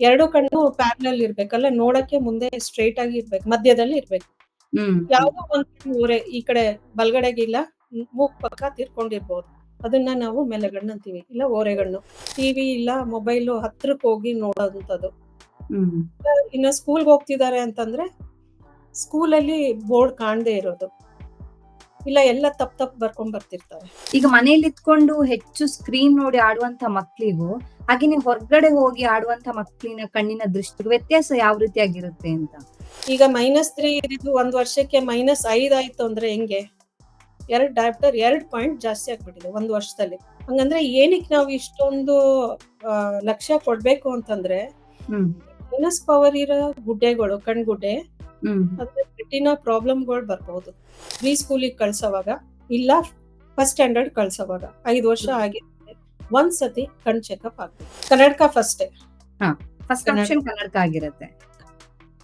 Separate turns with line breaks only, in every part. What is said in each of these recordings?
ಎರಡು ಕಣ್ಣು ಪ್ಯಾರಲಲ್ ಇರ್ಬೇಕಲ್ಲ ನೋಡಕ್ಕೆ ಮುಂದೆ ಸ್ಟ್ರೈಟ್ ಆಗಿ ಇರ್ಬೇಕು ಮಧ್ಯದಲ್ಲಿ ಇರ್ಬೇಕು. ಯಾವುದೋ ಒಂದ್ ಓರೆ ಈ ಕಡೆ ಬಲ್ಗಡೆಗಿಲ್ಲ ಇಲ್ಲ ಮೂಕ್ ಪಕ್ಕ ತೀರ್ಕೊಂಡಿರ್ಬೋದು. ಅದನ್ನ ನಾವು ಮೆಲೆಗಣ್ಣು ಅಂತೀವಿ ಇಲ್ಲ ಓರೆಗಣ್ಣು. ಟಿವಿ ಇಲ್ಲ ಮೊಬೈಲ್ ಹತ್ರಕ್ಕೆ ಹೋಗಿ ನೋಡೋದಂಥದ್ದು
ಇನ್ನ
ಇನ್ನು ಸ್ಕೂಲ್ಗೆ ಹೋಗ್ತಿದ್ದಾರೆ ಅಂತಂದ್ರೆ ಸ್ಕೂಲಲ್ಲಿ ಬೋರ್ಡ್ ಕಾಣದೇ ಇರೋದು. ಇಲ್ಲ ಎಲ್ಲ ತಪ್ಪ ತಪ್ಪು ಬರ್ಕೊಂಡ್ ಬರ್ತಿರ್ತಾರೆ.
ಈಗ ಮನೇಲಿ ಇದ್ಕೊಂಡು ಹೆಚ್ಚು ಸ್ಕ್ರೀನ್ ನೋಡಿ ಆಡುವಂತ ಮಕ್ಳಿಗೂ ಹಾಗೇನೆ ಹೊರಗಡೆ ಹೋಗಿ ಆಡುವಂತ ಮಕ್ಕಳಿನ ಕಣ್ಣಿನ ದೃಷ್ಟಿಗೂ ವ್ಯತ್ಯಾಸ ಯಾವ ರೀತಿಯಾಗಿರುತ್ತೆ ಅಂತ?
ಈಗ ಮೈನಸ್ ತ್ರೀ ಇದ್ದು ಒಂದ್ ವರ್ಷಕ್ಕೆ ಮೈನಸ್ ಐದ್ ಆಯ್ತು ಅಂದ್ರೆ ಹೆಂಗೆ? ಎರಡ್ ಡಾಕ್ಟರ್ ಎರಡ್ ಪಾಯಿಂಟ್ ಜಾಸ್ತಿ ಆಗ್ಬಿಟ್ಟಿದೆ ಒಂದ್ ವರ್ಷದಲ್ಲಿ. ಹಂಗಂದ್ರೆ ಏನಕ್ಕೆ ನಾವು ಇಷ್ಟೊಂದು ಲಕ್ಷ್ಯ ಕೊಡ್ಬೇಕು ಅಂತಂದ್ರೆ ಮೈನಸ್ ಪವರ್ ಇರೋ ಗುಡ್ಡೆಗಳು ಕಣ್ಗುಡ್ಡೆ ಅದ್ರ ರೆಟಿನಾ ಪ್ರಾಬ್ಲಮ್ಗಳು ಬರ್ಬಹುದು ಪ್ರೀ ಸ್ಕೂಲಿಗೆ ಕಳ್ಸೋವಾಗ ಇಲ್ಲ ಫಸ್ಟ್ ಸ್ಟ್ಯಾಂಡರ್ಡ್ ಕಳ್ಸೋವಾಗ ಐದು ವರ್ಷ ಆಗಿದೆ ಒಂದ್ ಸತಿ ಕಣ್ ಚೆಕಪ್ ಆಗ್ತದೆ. ಕನ್ನಡಕ ಫಸ್ಟೇ
ಫಸ್ಟ್
ಕನ್ನಡ.
ಆಪ್ಷನ್ ಕನ್ನಡಕ ಆಗಿರುತ್ತೆ.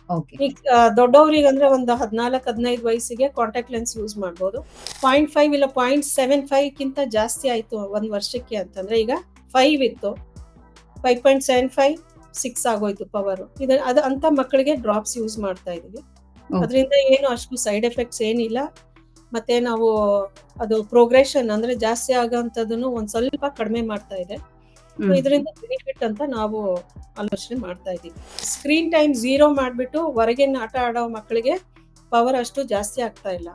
ಓಕೆ
ಈಗ ದೊಡ್ಡವ್ರಿಗೆ ಅಂದ್ರೆ ಒಂದು ಹದಿನಾಲ್ಕು ಹದಿನೈದು ವಯಸ್ಸಿಗೆ ಕಾಂಟ್ಯಾಕ್ಟ್ ಲೆನ್ಸ್ ಯೂಸ್ ಮಾಡ್ಬೋದು. ಪಾಯಿಂಟ್ ಫೈವ್ ಇಲ್ಲ ಪಾಯಿಂಟ್ ಸೆವೆನ್ ಫೈವ್ ಕಿಂತ ಜಾಸ್ತಿ ಆಯ್ತು ಒಂದ್ ವರ್ಷಕ್ಕೆ ಅಂತಂದ್ರೆ ಈಗ ಫೈವ್ ಇತ್ತು. Five point seven five six ಆಗೋಯ್ತು ಪವರ್ ಇದು ಅದು ಅಂತ ಮಕ್ಕಳಿಗೆ ಡ್ರಾಪ್ಸ್ ಯೂಸ್ ಮಾಡ್ತಾ ಇದೀವಿ. ಅದರಿಂದ ಏನು ಅಷ್ಟು ಸೈಡ್ ಎಫೆಕ್ಟ್ಸ್ ಏನಿಲ್ಲ. ಮತ್ತೆ ನಾವು ಅದು ಪ್ರೋಗ್ರೆಷನ್ ಅಂದ್ರೆ ಜಾಸ್ತಿ ಆಗೋಂಥದ್ದನ್ನು ಒಂದ್ ಸ್ವಲ್ಪ ಕಡಿಮೆ ಮಾಡ್ತಾ ಇದೆ. ಇದರಿಂದ ಬೆನಿಫಿಟ್ ಅಂತ ನಾವು ಆಲೋಚನೆ ಮಾಡ್ತಾ ಇದ್ದೀವಿ. ಸ್ಕ್ರೀನ್ ಟೈಮ್ ಝೀರೋ ಮಾಡ್ಬಿಟ್ಟು ಹೊರಗಿನ ಆಟ ಆಡೋ ಮಕ್ಕಳಿಗೆ ಪವರ್ ಅಷ್ಟು ಜಾಸ್ತಿ ಆಗ್ತಾ ಇಲ್ಲ.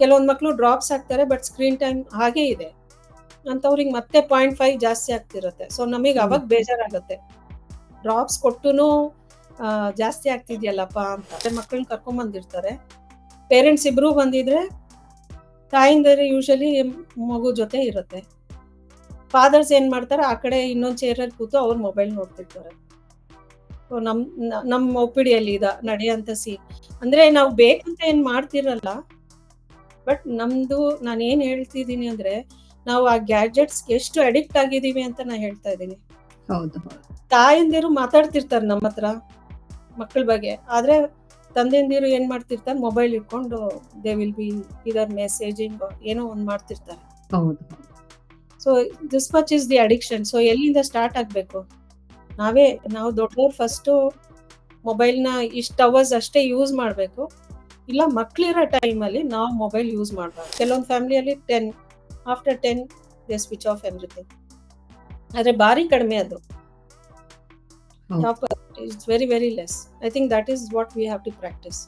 ಕೆಲವೊಂದು ಮಕ್ಕಳು ಡ್ರಾಪ್ಸ್ ಆಗ್ತಾರೆ ಬಟ್ ಸ್ಕ್ರೀನ್ ಟೈಮ್ ಹಾಗೆ ಇದೆ. ಅಂತವ್ರಿಗೆ ಮತ್ತೆ ಪಾಯಿಂಟ್ ಫೈವ್ ಜಾಸ್ತಿ ಆಗ್ತಿರುತ್ತೆ. ಸೊ ನಮಗೆ. ಅವಾಗ ಬೇಜಾರಾಗುತ್ತೆ. ಡ್ರಾಪ್ಸ್ ಕೊಟ್ಟುನು ಆ, ಜಾಸ್ತಿ ಆಗ್ತಿದ್ಯಲ್ಲಪ್ಪ ಅಂತ. ಮಕ್ಕಳನ್ನ ಕರ್ಕೊಂಬಂದಿರ್ತಾರೆ ಪೇರೆಂಟ್ಸ್ ಇಬ್ರು ಬಂದಿದ್ರೆ ತಾಯಿಂದರೆ ಯೂಶಲಿ ಮಗು ಜೊತೆ ಇರುತ್ತೆ. ಫಾದರ್ಸ್ ಏನ್ ಮಾಡ್ತಾರೆ ಆ ಕಡೆ ಇನ್ನೊಂದ್ ಚೇರಲ್ಲಿ ಕೂತು ಅವ್ರ ಮೊಬೈಲ್ ನೋಡ್ತಿರ್ತಾರೆ. ನಮ್ ನಮ್ಮ ಒಪಿಡಿಯಲ್ಲಿ ಇದ ನಡೆಯಂತ ಸಿ ಅಂದ್ರೆ ನಾವು ಬೇಕಂತ ಏನ್ ಮಾಡ್ತಿರಲ್ಲ ಬಟ್ ನಮ್ದು ನಾನು ಏನ್ ಹೇಳ್ತಿದೀನಿ ಅಂದ್ರೆ ನಾವು ಆ ಗ್ಯಾಜೆಟ್ಸ್ ಎಷ್ಟು ಅಡಿಕ್ಟ್ ಆಗಿದೀವಿ ಅಂತ ನಾ ಹೇಳ್ತಾ ಇದ್ದೀನಿ. ತಾಯಂದಿರು ಮಾತಾಡ್ತಿರ್ತಾರೆ ನಮ್ಮ ಹತ್ರ ಮಕ್ಕಳ ಬಗ್ಗೆ. ಆದ್ರೆ ತಂದೆಯಂದಿರು ಏನ್ ಮಾಡ್ತಿರ್ತಾರೆ? ಮೊಬೈಲ್ ಇಟ್ಕೊಂಡು ದೇ ವಿಲ್ ಬಿ ಇದರ್ ಮೆಸೇಜಿಂಗ್ ಏನೋ ಒಂದ್ ಮಾಡ್ತಿರ್ತಾರೆ.
ಹೌದು.
So this much is the addiction so ಎಲ್ಲಿಂದ ಸ್ಟಾರ್ಟ್ ಆಗಬೇಕು? ನಾವೇ ನಾವು ದೊಡ್ಡವ್ರು ಫಸ್ಟು ಮೊಬೈಲ್ನ ಇಷ್ಟು ಅವರ್ಸ್ ಅಷ್ಟೇ ಯೂಸ್ ಮಾಡಬೇಕು. ಇಲ್ಲ ಮಕ್ಳಿರೋ ಟೈಮಲ್ಲಿ ನಾವು ಮೊಬೈಲ್ ಯೂಸ್ ಮಾಡಬಾರ್ದು. ಕೆಲವೊಂದು ಫ್ಯಾಮಿಲಿಯಲ್ಲಿ ten after ten they switch off everything ಆದರೆ ಭಾರಿ ಕಡಿಮೆ ಅದು.
ಹೌದು.
very, very less. I think that is what we have to practice.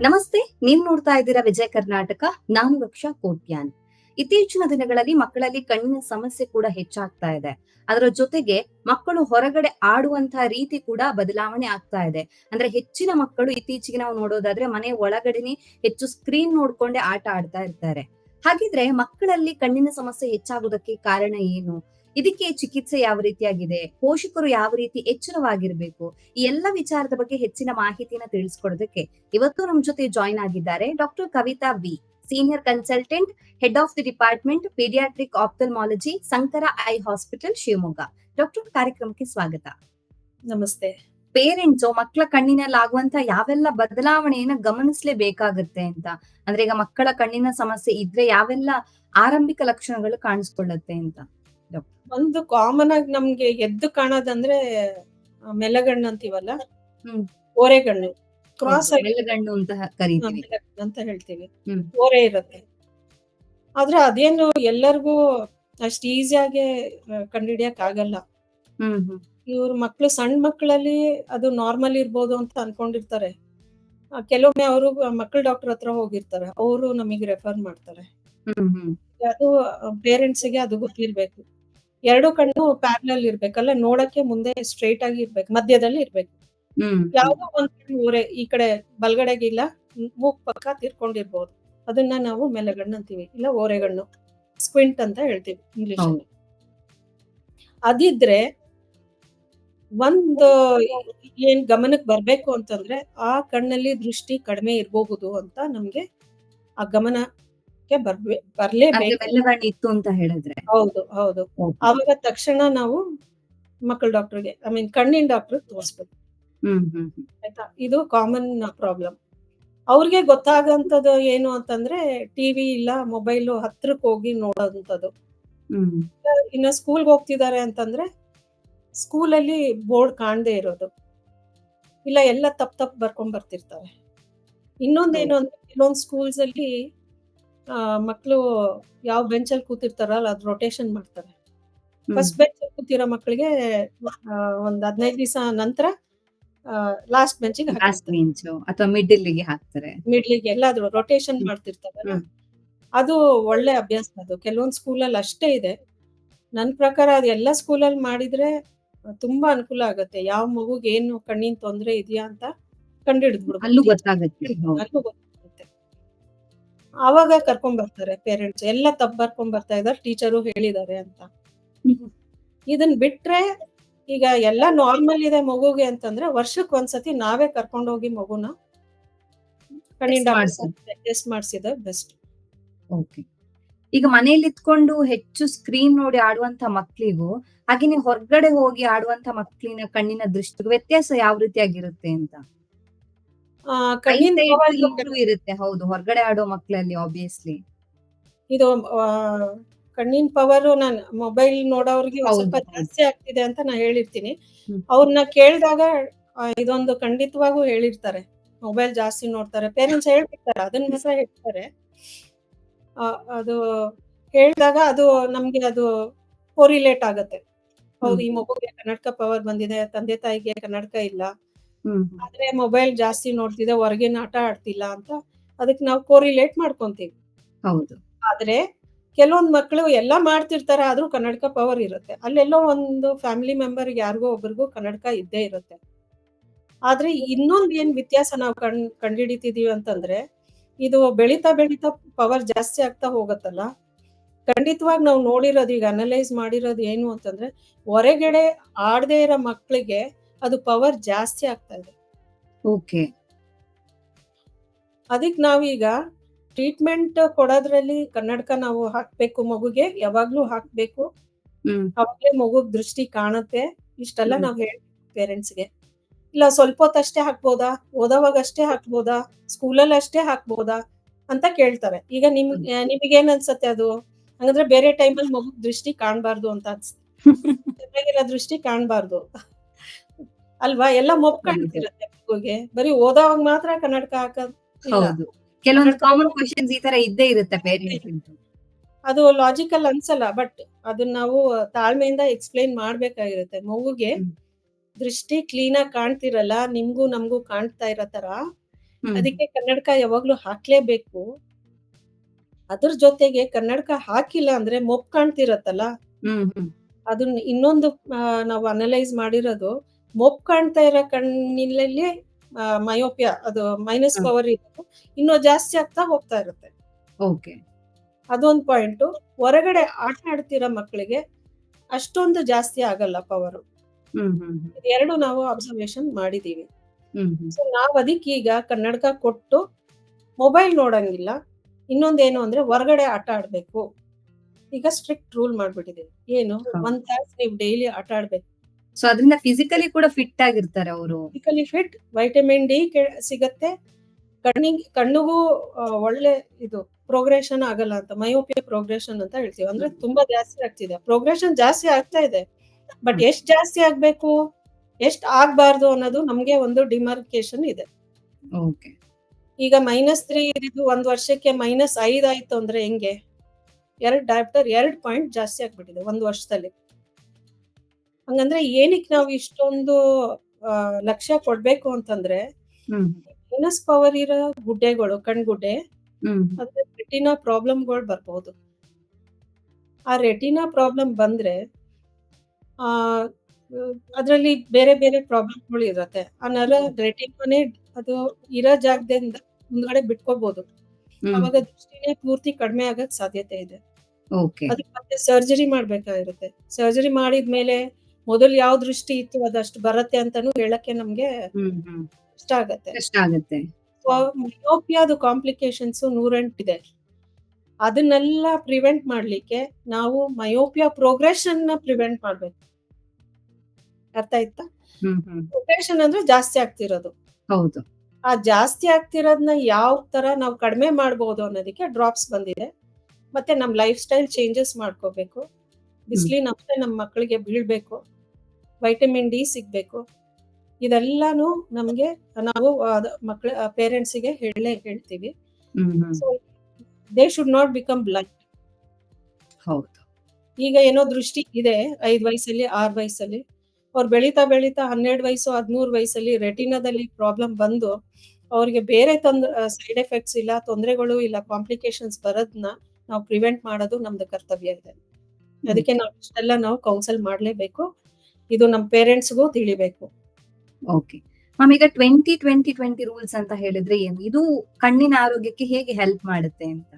ನಮಸ್ತೆ ನೀವು ನೋಡ್ತಾ ಇದ್ದೀರಾ ವಿಜಯ ಕರ್ನಾಟಕ ನಾನು ರಕ್ಷಾ ಕೋಟ್ಯಾನ್ ಇತ್ತೀಚಿನ ದಿನಗಳಲ್ಲಿ ಮಕ್ಕಳಲ್ಲಿ ಕಣ್ಣಿನ ಸಮಸ್ಯೆ ಕೂಡ ಹೆಚ್ಚಾಗ್ತಾ ಇದೆ. ಅದರ ಜೊತೆಗೆ ಮಕ್ಕಳು ಹೊರಗಡೆ ಆಡುವಂತಹ ರೀತಿ ಕೂಡ ಬದಲಾವಣೆ ಆಗ್ತಾ ಇದೆ. ಅಂದ್ರೆ ಹೆಚ್ಚಿನ ಮಕ್ಕಳು ಇತ್ತೀಚೆಗೆ ನಾವು ನೋಡೋದಾದ್ರೆ ಮನೆ ಒಳಗಡೆನೆ ಹೆಚ್ಚು ಸ್ಕ್ರೀನ್ ನೋಡ್ಕೊಂಡೆ ಆಟ ಆಡ್ತಾ ಇರ್ತಾರೆ. ಹಾಗಿದ್ರೆ ಮಕ್ಕಳಲ್ಲಿ ಕಣ್ಣಿನ ಸಮಸ್ಯೆ ಹೆಚ್ಚಾಗುವುದಕ್ಕೆ ಕಾರಣ ಏನು? ಇದಕ್ಕೆ ಚಿಕಿತ್ಸೆ ಯಾವ ರೀತಿಯಾಗಿದೆ? ಪೋಷಕರು ಯಾವ ರೀತಿ ಎಚ್ಚರವಾಗಿರ್ಬೇಕು? ಈ ಎಲ್ಲ ವಿಚಾರದ ಬಗ್ಗೆ ಹೆಚ್ಚಿನ ಮಾಹಿತಿನ ತಿಳಿಸ್ಕೊಡೋದಕ್ಕೆ ಇವತ್ತು ನಮ್ಮ ಜೊತೆ ಜಾಯಿನ್ ಆಗಿದ್ದಾರೆ doctor Kavitha B senior consultant head of the department paediatric ophthalmology Sankara eye hospital Shivamogga doctor ಕಾರ್ಯಕ್ರಮಕ್ಕೆ ಸ್ವಾಗತ.
ನಮಸ್ತೆ.
ಪೇರೆಂಟ್ಸ್ ಮಕ್ಕಳ ಕಣ್ಣಿನಲ್ಲಿ ಆಗುವಂತ ಯಾವೆಲ್ಲ ಬದಲಾವಣೆಯನ್ನ ಗಮನಿಸಲೇಬೇಕಾಗುತ್ತೆ ಅಂತ. ಅಂದ್ರೆ ಈಗ ಮಕ್ಕಳ ಕಣ್ಣಿನ ಸಮಸ್ಯೆ ಇದ್ರೆ ಯಾವೆಲ್ಲ ಆರಂಭಿಕ ಲಕ್ಷಣಗಳು ಕಾಣಿಸ್ಕೊಳ್ಳುತ್ತೆ ಅಂತ.
ಒಂದು ಕಾಮನ್ ಆಗಿ ನಮ್ಗೆ ಎದ್ದು ಕಾಣೋದಂದ್ರೆ ಮೆಲಗಣ್ಣು ಅಂತೀವಲ್ಲ
ಹ್ಮ್.
ಓರೆಗಣ್ಣು. ಕ್ರಾಸ್ ಆಗಿ
ಬೆಳ್ಳಗಣ್ಣು ಅಂತ ಕರೀತೀವಿ.
ಅಂತ ಹೇಳ್ತೀವಿ. ಓರೆ ಇರುತ್ತೆ. ಆದ್ರೆ ಅದೇನು ಎಲ್ಲರಿಗೂ ಅಷ್ಟು ಈಸಿಯಾಗಿ ಕಂಡುಹಿಡಿಯಕ್ ಆಗಲ್ಲ. ಇವ್ರ ಮಕ್ಳು ಸಣ್ಣ ಮಕ್ಕಳಲ್ಲಿ ಅದು ನಾರ್ಮಲ್ ಇರ್ಬೋದು ಅಂತ ಅನ್ಕೊಂಡಿರ್ತಾರೆ. ಕೆಲವೊಮ್ಮೆ ಅವರು ಮಕ್ಕಳ ಡಾಕ್ಟರ್ ಹತ್ರ ಹೋಗಿರ್ತಾರೆ. ಅವರು ನಮಗೆ ರೆಫರ್ ಮಾಡ್ತಾರೆ. ಅದು ಪೇರೆಂಟ್ಸ್ಗೆ ಅದು ಗೊತ್ತಿರ್ಬೇಕು. ಎರಡು ಕಣ್ಣು ಪ್ಯಾರಲಲ್ ಇರ್ಬೇಕಲ್ಲ ನೋಡಕ್ಕೆ ಮುಂದೆ ಸ್ಟ್ರೈಟ್ ಆಗಿ ಇರ್ಬೇಕು ಮಧ್ಯದಲ್ಲಿ ಇರ್ಬೇಕು. ಯಾವ್ದೋ ಒಂದ್ ಊರೇ ಓರೆ ಈ ಕಡೆ ಬಲ್ಗಡೆಗಿಲ್ಲ ಇಲ್ಲ ಮೂಕ್ ಪಕ್ಕ ತೀರ್ಕೊಂಡಿರ್ಬೋದು. ಅದನ್ನ ನಾವು ಮೆಲೆಗಣ್ಣು ಅಂತೀವಿ ಇಲ್ಲ ಓರೆಗಣ್ಣು ಸ್ಕ್ವಿಂಟ್ ಅಂತ ಹೇಳ್ತೀವಿ ಇಂಗ್ಲಿಷ್
ಅಲ್ಲಿ.
ಅದಿದ್ರೆ ಒಂದು ಏನ್ ಗಮನಕ್ಕೆ ಬರ್ಬೇಕು ಅಂತಂದ್ರೆ ಆ ಕಣ್ಣಲ್ಲಿ ದೃಷ್ಟಿ ಕಡಿಮೆ ಇರಬಹುದು ಅಂತ ನಮ್ಗೆ ಆ ಗಮನಕ್ಕೆ ಬರ್ಬೇ ಬರ್ಲೇಬೇಕು.
ಇತ್ತು ಅಂತ ಹೇಳಿದ್ರೆ.
ಹೌದು ಹೌದು. ಅವಾಗ ತಕ್ಷಣ ನಾವು ಮಕ್ಕಳ ಡಾಕ್ಟರ್ಗೆ ಐ ಮೀನ್ ಕಣ್ಣಿನ ಡಾಕ್ಟರ್ ತೋರಿಸ್ಬೇಕು. ಆಯ್ತಾ? ಇದು ಕಾಮನ್ ಪ್ರಾಬ್ಲಮ್ ಅವ್ರಿಗೆ ಗೊತ್ತಾಗಂಥದ್ದು ಏನು ಅಂತಂದ್ರೆ ಟಿವಿ ಇಲ್ಲ ಮೊಬೈಲ್ ಹತ್ರಕ್ಕೆ ಹೋಗಿ ನೋಡೋಂಥದ್ದು. ಇನ್ನ ಸ್ಕೂಲ್ ಸ್ಕೂಲ್ಗೆ ಹೋಗ್ತಿದ್ದಾರೆ ಅಂತಂದ್ರೆ ಸ್ಕೂಲಲ್ಲಿ ಬೋರ್ಡ್ ಕಾಣದೇ ಇರೋದು. ಇಲ್ಲ ಎಲ್ಲ ತಪ್ಪು ತಪ್ಪು ಬರ್ಕೊಂಡ್ ಬರ್ತಿರ್ತಾರೆ. ಇನ್ನೊಂದೇನು ಅಂದ್ರೆ ಕೆಲವೊಂದು ಸ್ಕೂಲ್ಸ್ ಅಲ್ಲಿ ಮಕ್ಕಳು ಯಾವ ಬೆಂಚಲ್ಲಿ ಕೂತಿರ್ತಾರಲ್ಲ ಅದ್ ರೊಟೇಷನ್ ಮಾಡ್ತಾರೆ. ಫಸ್ಟ್ ಬೆಂಚ್ ಕೂತಿರೋ ಮಕ್ಕಳಿಗೆ ಒಂದ್ ಹದಿನೈದು ದಿವಸ ನಂತರ ಲಾಸ್ಟ್ ಬೆಂಚಿಗೆ
ಲಾಸ್ಟ್ ಬೆಂಚ್ ಅಥವಾ ಮಿಡ್ಲ್ಗೆ ಹಾಕ್ತಾರೆ.
ಮಿಡ್ಲ್ಗೆ ಎಲ್ಲಾದ್ರೂ ರೊಟೇಷನ್
ಮಾಡ್ತಿರ್ತಾರೆ
ಮಾಡ್ತಿರ್ತಾರಲ್ಲ. ಅದು ಒಳ್ಳೆ ಅಭ್ಯಾಸ ಅದು. ಕೆಲವೊಂದು ಸ್ಕೂಲಲ್ಲಿ ಅಷ್ಟೇ ಇದೆ. ನನ್ನ ಪ್ರಕಾರ ಅದು ಎಲ್ಲ ಸ್ಕೂಲಲ್ಲಿ ಮಾಡಿದ್ರೆ ತುಂಬಾ ಅನುಕೂಲ ಆಗುತ್ತೆ. ಯಾವ ಮಗುಗೆ ಏನು ಕಣ್ಣಿನ ತೊಂದರೆ ಇದೆಯಾ ಅಂತ ಕಂಡಿಡಿದ್ಬಿಡ್ಬೋದು
ಅಲ್ಲೂ ಗೊತ್ತಾಗುತ್ತೆ.
ಅಲ್ಲೂ ಗೊತ್ತಾಗುತ್ತೆ. ಆವಾಗ ಕರ್ಕೊಂಡ್ ಬರ್ತಾರೆ ಪೇರೆಂಟ್ಸ್ ಎಲ್ಲ ತಪ್ಪು ಬರ್ಕೊಂಡ್ ಬರ್ತಾ ಇದಾರೆ ಟೀಚರು ಹೇಳಿದ್ದಾರೆ ಅಂತ. ಇದನ್ ಬಿಟ್ರೆ ಈಗ ಎಲ್ಲ ನಾರ್ಮಲ್ ಇದೆ ಮಗುಗೆ ಅಂತಂದ್ರೆ ವರ್ಷಕ್ಕೆ ಒಂದ್ಸತಿ ನಾವೇ ಕರ್ಕೊಂಡೋಗಿ ಮಗುನ
ಕಣ್ಣಿಂದ.
ಟೆಸ್ಟ್ ಮಾಡಿಸಿದ. ಬೆಸ್ಟ್
ಓಕೆ ಈಗ ಮನೆಯಲ್ಲಿ ಇತ್ಕೊಂಡು ಹೆಚ್ಚು ಸ್ಕ್ರೀನ್ ನೋಡಿ ಆಡುವಂತ ಮಕ್ಳಿಗೂ ಹಾಗೆ ನೀವು ಹೊರಗಡೆ ಹೋಗಿ ಆಡುವಂತ ಮಕ್ಳಿನ ಕಣ್ಣಿನ ದೃಷ್ಟಿಗೂ ವ್ಯತ್ಯಾಸ ಯಾವ ರೀತಿಯಾಗಿರುತ್ತೆ ಅಂತ? ಇರುತ್ತೆ ಹೌದು. ಹೊರಗಡೆ ಆಡೋ ಮಕ್ಕಳಲ್ಲಿ ಆಬ್ವಿಯಸ್ಲಿ
ಇದು ಕಣ್ಣಿನ ಪವರ್ ನಾನು ಮೊಬೈಲ್ ನೋಡೋರ್ಗೆ ಸ್ವಲ್ಪ. ಜಾಸ್ತಿ ಆಗ್ತಿದೆ ಅಂತ ನಾ ಹೇಳಿರ್ತೀನಿ. ಅವ್ರನ್ನ ಕೇಳಿದಾಗ ಇದೊಂದು ಖಂಡಿತವಾಗೂ ಹೇಳಿರ್ತಾರೆ. ಮೊಬೈಲ್ ಜಾಸ್ತಿ ನೋಡ್ತಾರೆ. ಪೇರೆಂಟ್ಸ್ ಹೇಳ್ಬಿಡ್ತಾರೆ ಅದನ್ನ ಮಾತ್ರ ಹೇಳ್ತಾರೆ. ಆ, ಅದು ಹೇಳಿದಾಗ ಅದು ನಮ್ಗೆ ಅದು ಕೋರಿಲೇಟ್ ಆಗತ್ತೆ. ಹೌದು ಈ ಮಗುಗೆ ಕನ್ನಡಕ ಪವರ್ ಬಂದಿದೆ ತಂದೆ ತಾಯಿಗೆ ಕನ್ನಡಕ ಇಲ್ಲ. ಆದ್ರೆ ಮೊಬೈಲ್ ಜಾಸ್ತಿ ನೋಡ್ತಿದೆ ಹೊರಗಿನ ಆಟ ಆಡ್ತಿಲ್ಲ ಅಂತ ಅದಕ್ಕೆ ನಾವು ಕೋರಿಲೇಟ್ ಮಾಡ್ಕೊಂತೀವಿ.
ಹೌದು.
ಆದ್ರೆ ಕೆಲವೊಂದ್ ಮಕ್ಕಳು ಎಲ್ಲ ಮಾಡ್ತಿರ್ತಾರೆ ಆದ್ರೂ ಕನ್ನಡಕ ಪವರ್ ಇರುತ್ತೆ. ಅಲ್ಲೆಲ್ಲೋ ಒಂದು ಫ್ಯಾಮಿಲಿ ಮೆಂಬರ್ ಯಾರಿಗೋ ಒಬ್ರಿಗೂ ಕನ್ನಡಕ ಇದ್ದೇ ಇರುತ್ತೆ. ಆದ್ರೆ ಇನ್ನೊಂದು ಏನ್ ವ್ಯತ್ಯಾಸ ನಾವು ಕಣ್ ಕಂಡಿಡಿತಿದೀವಿ ಅಂತಂದ್ರೆ ಇದು ಬೆಳೀತಾ ಬೆಳೀತಾ ಪವರ್ ಜಾಸ್ತಿ ಆಗ್ತಾ ಹೋಗತ್ತಲ್ಲ? ಖಂಡಿತವಾಗಿ ನಾವು ನೋಡಿರೋದು ಈಗ ಅನಲೈಸ್ ಮಾಡಿರೋದು ಏನು ಅಂತಂದ್ರೆ ಹೊರಗಡೆ ಆಡದೇ ಇರೋ ಮಕ್ಕಳಿಗೆ ಅದು ಪವರ್ ಜಾಸ್ತಿ ಆಗ್ತಾ ಇದೆ.
ಓಕೆ
ಅದಕ್ಕೆ ನಾವೀಗ ಟ್ರೀಟ್ಮೆಂಟ್ ಕೊಡೋದ್ರಲ್ಲಿ ಕನ್ನಡಕ ನಾವು ಹಾಕ್ಬೇಕು ಮಗುಗೆ ಯಾವಾಗ್ಲೂ ಹಾಕ್ಬೇಕು. ಅವಾಗ್ಲೇ ಮಗುಗ್ ದೃಷ್ಟಿ ಕಾಣುತ್ತೆ. ಇಷ್ಟೆಲ್ಲ ನಾವು ಹೇಳ್ಬೇಕು ಪೇರೆಂಟ್ಸ್ಗೆ. ಇಲ್ಲ ಸ್ವಲ್ಪ ಹೊತ್ತಷ್ಟೇ ಹಾಕ್ಬೋದಾ? ಓದೋವಾಗ ಅಷ್ಟೇ ಹಾಕ್ಬೋದಾ? ಸ್ಕೂಲಲ್ಲಿ ಅಷ್ಟೇ ಹಾಕ್ಬೋದಾ? ಅಂತ ಕೇಳ್ತಾರೆ. ಈಗ ನಿಮ್ ನಿಮಗೇನ್ ಅನ್ಸತ್ತೆ ಅದು? ಹಂಗಂದ್ರೆ ಬೇರೆ ಟೈಮಲ್ಲಿ ಮಗು ದೃಷ್ಟಿ ಕಾಣಬಾರ್ದು ಅಂತ ಅನ್ಸುತ್ತೆ. ದೃಷ್ಟಿ ಕಾಣಬಾರ್ದು. ಅಲ್ವಾ? ಎಲ್ಲ ಮೊಬ್ ಕಾಣ್ತಿರತ್ತೆ ಮಗುಗೆ. ಬರೀ ಓದೋವಾಗ ಮಾತ್ರ ಕನ್ನಡಕ ಹಾಕೋದು
ಕೆಲವೊಂದು ಕಾಮನ್ ಕ್ವಶನ್ಸ್ ಈ ತರ ಇದ್ದೇ ಇರುತ್ತೆ ಪೇರೆಂಟ್ಸ್
ಅದು ಲಾಜಿಕಲ್ ಅನ್ಸಲ್ಲ ಬಟ್ ಅದನ್ನ ನಾವು ತಾಳ್ಮೆಯಿಂದ ಎಕ್ಸ್ಪ್ಲೈನ್ ಮಾಡ್ಬೇಕಾಗಿರುತ್ತೆ. ಮಗುಗೆ ದೃಷ್ಟಿ ಕ್ಲೀನ್ ಆಗಿ ಕಾಣ್ತಿರಲ್ಲ ನಿಮ್ಗೂ ನಮ್ಗೂ ಕಾಣ್ತಾ ಇರೋ ತರ. ಅದಕ್ಕೆ ಕನ್ನಡಕ ಯಾವಾಗ್ಲೂ ಹಾಕ್ಲೇಬೇಕು. ಅದ್ರ ಜೊತೆಗೆ ಕನ್ನಡಕ ಹಾಕಿಲ್ಲ ಅಂದ್ರೆ ಮೊಬ್ ಕಾಣ್ತಿರತ್ತಲ್ಲ? ಅದನ್ನ ಇನ್ನೊಂದು ನಾವು ಅನಲೈಸ್ ಮಾಡಿರೋದು ಮೊಬ್ ಕಾಣ್ತಾ ಇರೋ ಕಣ್ಣಿನಲ್ಲಿ ಮಯೋಪಿಯ ಅದು ಮೈನಸ್ ಪವರ್ ಇರೋದು. ಇನ್ನೂ ಜಾಸ್ತಿ ಆಗ್ತಾ ಹೋಗ್ತಾ ಇರುತ್ತೆ.
ಓಕೆ.
ಅದೊಂದು ಪಾಯಿಂಟ್ ಹೊರಗಡೆ ಆಟ ಆಡ್ತಿರೋ ಮಕ್ಕಳಿಗೆ ಅಷ್ಟೊಂದು ಜಾಸ್ತಿ ಆಗಲ್ಲ ಪವರು ಎರಡು ನಾವು ಅಬ್ಸರ್ವೇಷನ್ ಮಾಡಿದೀವಿ.
ಸೊ ನಾವ್
ಸೊ ನಾವು ಅದಕ್ಕೀಗ ಕನ್ನಡಕ ಕೊಟ್ಟು ಮೊಬೈಲ್ ನೋಡಂಗಿಲ್ಲ. ಇನ್ನೊಂದೇನು ಅಂದ್ರೆ ಹೊರಗಡೆ ಆಟ ಆಡ್ಬೇಕು. ಈಗ ಸ್ಟ್ರಿಕ್ಟ್ ರೂಲ್ ಮಾಡ್ಬಿಟ್ಟಿದೀವಿ. ಏನು. ಒಂದ್ ತಾಸ್ ನೀವು ಡೈಲಿ ಆಟ ಆಡ್ಬೇಕು.
ಸೊ ಅದರಿಂದ ಫಿಸಿಕಲಿ ಕೂಡ ಫಿಟ್ ಆಗಿರ್ತಾರೆ ಅವರು.
ಫಿಸಿಕಲಿ ಫಿಟ್ ವೈಟಮಿನ್ ಡಿ ಸಿಗತ್ತೆ. ಕಣ್ಣಿಗೆ ಕಣ್ಣಿಗೂ ಒಳ್ಳೆ ಇದು ಪ್ರೋಗ್ರೆಷನ್ ಆಗಲ್ಲ ಅಂತ ಮಯೋಪಿಯ ಪ್ರೋಗ್ರೆಷನ್ ಅಂತ ಹೇಳ್ತೀವಿ. ಅಂದ್ರೆ ತುಂಬಾ ಜಾಸ್ತಿ ಆಗ್ತಿದೆ. ಪ್ರೋಗ್ರೆಷನ್ ಜಾಸ್ತಿ ಆಗ್ತಾ ಇದೆ. ಬಟ್ ಎಷ್ಟು ಜಾಸ್ತಿ ಆಗ್ಬೇಕು? ಎಷ್ಟ್ ಆಗ್ಬಾರ್ದು ಅನ್ನೋದು ನಮ್ಗೆ ಒಂದು ಡಿಮಾರ್ಕೇಶನ್ ಇದೆ.
ಓಕೆ
ಈಗ ಮೈನಸ್ ತ್ರೀ ಇದ್ದು ಒಂದ್ ವರ್ಷಕ್ಕೆ ಮೈನಸ್ ಐದ್ ಆಯ್ತು ಅಂದ್ರೆ ಹೆಂಗೆ? ಎರಡ್ ಡಾಕ್ಟರ್ ಎರಡ್ ಪಾಯಿಂಟ್ ಜಾಸ್ತಿ ಆಗ್ಬಿಟ್ಟಿದೆ ಒಂದ್ ವರ್ಷದಲ್ಲಿ. ಹಂಗಂದ್ರೆ ಏನಕ್ಕೆ ನಾವು ಇಷ್ಟೊಂದು ಲಕ್ಷ್ಯ ಕೊಡ್ಬೇಕು ಅಂತಂದ್ರೆ ಮೈನಸ್ ಪವರ್ ಇರೋ ಗುಡ್ಡೆಗಳು ಕಣ್ಗುಡ್ಡೆ ಅದ್ರ ರೆಟಿನಾ ಪ್ರಾಬ್ಲಮ್ಗಳು ಬರ್ಬೋದು. ಆ ರೆಟಿನಾ ಪ್ರಾಬ್ಲಮ್ ಬಂದ್ರೆ ಆ ಅದರಲ್ಲಿ ಬೇರೆ ಬೇರೆ ಪ್ರಾಬ್ಲಮ್ಗಳು ಇರತ್ತೆ. ಆ ನರ ರೆಟಿನಾನೇ ಅದು ಇರೋ ಜಾಗದಿಂದ ಮುಂದ್ಗಡೆ ಬಿಟ್ಕೋಬಹುದು ಅವಾಗ ದೃಷ್ಟಿನೇ ಪೂರ್ತಿ ಕಡಿಮೆ ಆಗಕ್ ಸಾಧ್ಯತೆ ಇದೆ. ಅದಕ್ಕೆ ಮತ್ತೆ ಸರ್ಜರಿ ಮಾಡ್ಬೇಕಾಗಿರುತ್ತೆ. ಸರ್ಜರಿ ಮಾಡಿದ್ಮೇಲೆ ಮೊದಲು ಯಾವ ದೃಷ್ಟಿ ಇತ್ತು ಅದಷ್ಟು ಬರತ್ತೆ ಅಂತಾನು ಹೇಳಕ್ಕೆ ನಮ್ಗೆ ಇಷ್ಟ ಆಗತ್ತೆ.
ಕಷ್ಟ ಆಗುತ್ತೆ.
ಮಯೋಪಿಯಾದು ಕಾಂಪ್ಲಿಕೇಶನ್ಸ್ ನೂರೆಂಟಿದೆ ಅದನ್ನೆಲ್ಲ ಪ್ರಿವೆಂಟ್ ಮಾಡ್ಲಿಕ್ಕೆ ನಾವು ಮಯೋಪಿಯಾ ಪ್ರೋಗ್ರೆಷನ್ನ ಪ್ರಿವೆಂಟ್ ಮಾಡ್ಬೇಕು. ಅರ್ಥ ಆಯ್ತಾ? ಪ್ರೋಗ್ರೆಷನ್ ಅಂದ್ರೆ ಜಾಸ್ತಿ ಆಗ್ತಿರೋದು.
ಹೌದು.
ಆ ಜಾಸ್ತಿ ಆಗ್ತಿರೋದನ್ನ ಯಾವ ತರ ನಾವು ಕಡಿಮೆ ಮಾಡ್ಬೋದು ಅನ್ನೋದಕ್ಕೆ ಡ್ರಾಪ್ಸ್ ಬಂದಿದೆ. ಮತ್ತೆ ನಮ್ಮ ಲೈಫ್ ಸ್ಟೈಲ್ ಚೇಂಜಸ್ ಮಾಡ್ಕೋಬೇಕು ಬಿಸಿಲಿನ ಅಂಶ ನಮ್ಮ ಮಕ್ಕಳಿಗೆ ಬೀಳ್ಬೇಕು. ವೈಟಮಿನ್ ಡಿ ಸಿಗ್ಬೇಕು. ಇದೆಲ್ಲಾನು ನಮಗೆ ನಾವು ಮಕ್ಕಳ ಪೇರೆಂಟ್ಸಿಗೆ ಹೇಳೇ ಹೇಳ್ತೀವಿ. They should not become blind
ಹೌದು.
ಈಗ ಏನೋ ದೃಷ್ಟಿ ಇದೆ ಐದ್ ವಯಸ್ಸಲ್ಲಿ ಆರ್ ವಯಸ್ಸಲ್ಲಿ. ಅವ್ರು ಬೆಳೀತಾ ಬೆಳೀತಾ ಹನ್ನೆರಡು ವಯಸ್ಸು ಹದಿಮೂರು ವಯಸ್ಸಲ್ಲಿ ರೆಟಿನಾದಲ್ಲಿ ಪ್ರಾಬ್ಲಮ್ ಬಂದು ಅವ್ರಿಗೆ ಬೇರೆ ತೊಂದ್ರೆ ಸೈಡ್ ಎಫೆಕ್ಟ್ಸ್ ಇಲ್ಲ ತೊಂದರೆಗಳು ಇಲ್ಲ ಕಾಂಪ್ಲಿಕೇಶನ್ಸ್ ಬರೋದನ್ನ ನಾವು ಪ್ರಿವೆಂಟ್ ಮಾಡೋದು ನಮ್ದು ಕರ್ತವ್ಯ ಇದೆ. ಅದಕ್ಕೆ ನಾವು ಇಷ್ಟೆಲ್ಲ ನಾವು ಕೌನ್ಸಲ್ ಮಾಡ್ಲೇಬೇಕು. ಇದು ನಮ್ಮ ಪೇರೆಂಟ್ಸ್ಗೂ ತಿಳಿಬೇಕು.
ಓಕೆ ಮ್ಯಾಮ್ ಈಗ ಟ್ವೆಂಟಿ ಟ್ವೆಂಟಿ ಟ್ವೆಂಟಿ ರೂಲ್ಸ್ ಅಂತ ಹೇಳಿದ್ರೆ ಏನು? ಇದು ಕಣ್ಣಿನ ಆರೋಗ್ಯಕ್ಕೆ ಹೇಗೆ ಹೆಲ್ಪ್ ಮಾಡುತ್ತೆ ಅಂತ?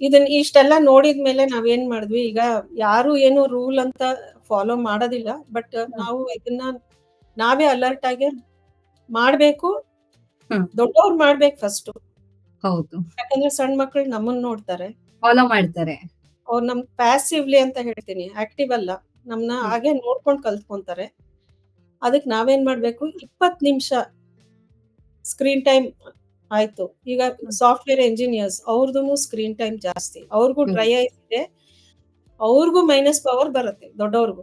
ಇದನ್ನ ಇಷ್ಟೆಲ್ಲ ನೋಡಿದ್ಮೇಲೆ ನಾವೇನ್ ಮಾಡಿದ್ವಿ? ಈಗ ಯಾರು ಏನು ರೂಲ್ ಅಂತ ಫಾಲೋ ಮಾಡೋದಿಲ್ಲ ಬಟ್ ನಾವು ಇದನ್ನ ನಾವೇ ಅಲರ್ಟ್ ಆಗಿ ಮಾಡ್ಬೇಕು. ದೊಡ್ಡವ್ರು ಮಾಡ್ಬೇಕು ಫಸ್ಟ್
ಹೌದು.
ಯಾಕಂದ್ರೆ ಸಣ್ಣ ಮಕ್ಕಳು ನಮ್ಮನ್ನ ನೋಡ್ತಾರೆ.
ಫಾಲೋ ಮಾಡ್ತಾರೆ.
ಅವ್ರು ನಮ್ ಪ್ಯಾಸಿವ್ಲಿ ಅಂತ ಹೇಳ್ತೀನಿ ಆಕ್ಟಿವ್ ಅಲ್ಲ. ನಮ್ನ
ಹ್ಮ್.
ಹಾಗೆ ನೋಡ್ಕೊಂಡು ಕಲ್ತ್ಕೊಂತಾರೆ. ಅದಕ್ಕೆ ನಾವೇನ್ ಮಾಡ್ಬೇಕು? ಇಪ್ಪತ್ ನಿಮಿಷ ಸ್ಕ್ರೀನ್ ಟೈಮ್ ಆಯ್ತು. ಈಗ ಸಾಫ್ಟ್ವೇರ್ ಇಂಜಿನಿಯರ್ಸ್ ಅವ್ರದ್ದು ಸ್ಕ್ರೀನ್ ಟೈಮ್ ಜಾಸ್ತಿ. ಅವ್ರಿಗೂ
ಟ್ರೈ
ಡ್ರೈ ಐಸ್ ಅವ್ರಿಗೂ ಮೈನಸ್ ಪವರ್ ಬರುತ್ತೆ ದೊಡ್ಡವ್ರಿಗೂ.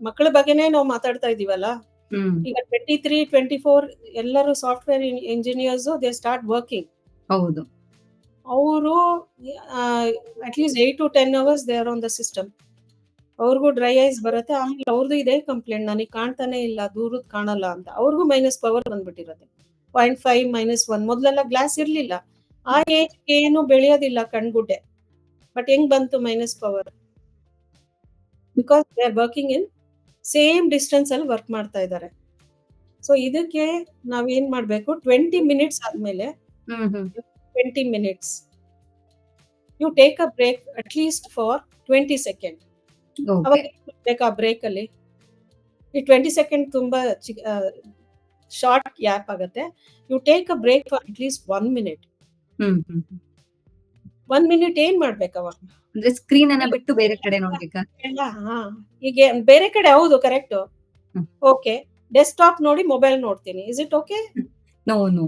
ಮಕ್ಕಳ ಬಗ್ಗೆನೇ ನಾವು ಮಾತಾಡ್ತಾ ಇದೀವಲ್ಲ? ಈಗ ಟ್ವೆಂಟಿ ತ್ರೀ ಟ್ವೆಂಟಿ ಫೋರ್ ಎಲ್ಲರೂ software engineers they start working
ಹೌದು.
ಅವರು at least eight to ten hours they are on the system ಅವ್ರಿಗೂ ಡ್ರೈ ಐಸ್ ಬರುತ್ತೆ. ಆಮೇಲೆ ಅವ್ರದ್ದು ಇದೇ ಕಂಪ್ಲೇಂಟ್ ನನಗೆ ಕಾಣ್ತಾನೆ ಇಲ್ಲ ದೂರದ್ ಕಾಣಲ್ಲ ಅಂತ. ಅವ್ರಿಗೂ ಮೈನಸ್ ಪವರ್ ಬಂದ್ಬಿಟ್ಟಿರುತ್ತೆ. ಪಾಯಿಂಟ್ ಫೈವ್ ಮೈನಸ್ ಒನ್ ಮೊದಲೆಲ್ಲ ಗ್ಲಾಸ್ ಇರ್ಲಿಲ್ಲ. ಆ ಏಜ್ ಏನು ಬೆಳೆಯೋದಿಲ್ಲ ಕಣ್ಗುಡ್ಡೆ. ಬಟ್ ಹೆಂಗ್ ಬಂತು minus power because they are working in same distance ಅಲ್ಲಿ ವರ್ಕ್ ಮಾಡ್ತಾ ಇದ್ದಾರೆ. ಸೊ ಇದಕ್ಕೆ ನಾವ್ ಏನ್ ಮಾಡ್ಬೇಕು? ಟ್ವೆಂಟಿ ಮಿನಿಟ್ಸ್ ಆದ್ಮೇಲೆ
hmm hmm.
20 minutes. You take a break at least for 20 seconds.
Okay
ಅವಾಗ ಬೇಕಾ ಬ್ರೇಕ್ ಅಲ್ಲಿ? ಈ ಟ್ವೆಂಟಿ ಸೆಕೆಂಡ್ ತುಂಬಾ ಶಾರ್ಟ್ ಗ್ಯಾಪ್ ಆಗುತ್ತೆ. You take a break for at least one minute. One minute ಏನ್ ಮಾಡ್ಬೇಕು ಅವಾಗ?
ಅಂದ್ರೆ ಸ್ಕ್ರೀನ್ ಅನ್ನ ಬಿಟ್ಟು ಬೇರೆ ಕಡೆ ನೋಡ್ಬೇಕಾ?
ಈಗ ಬೇರೆ ಕಡೆ ಹೌದು ಕರೆಕ್ಟ್. ಓಕೆ ಡೆಸ್ಕ್ಟಾಪ್ ನೋಡಿ ಮೊಬೈಲ್ ನೋಡ್ತೀನಿ. Is it okay
no no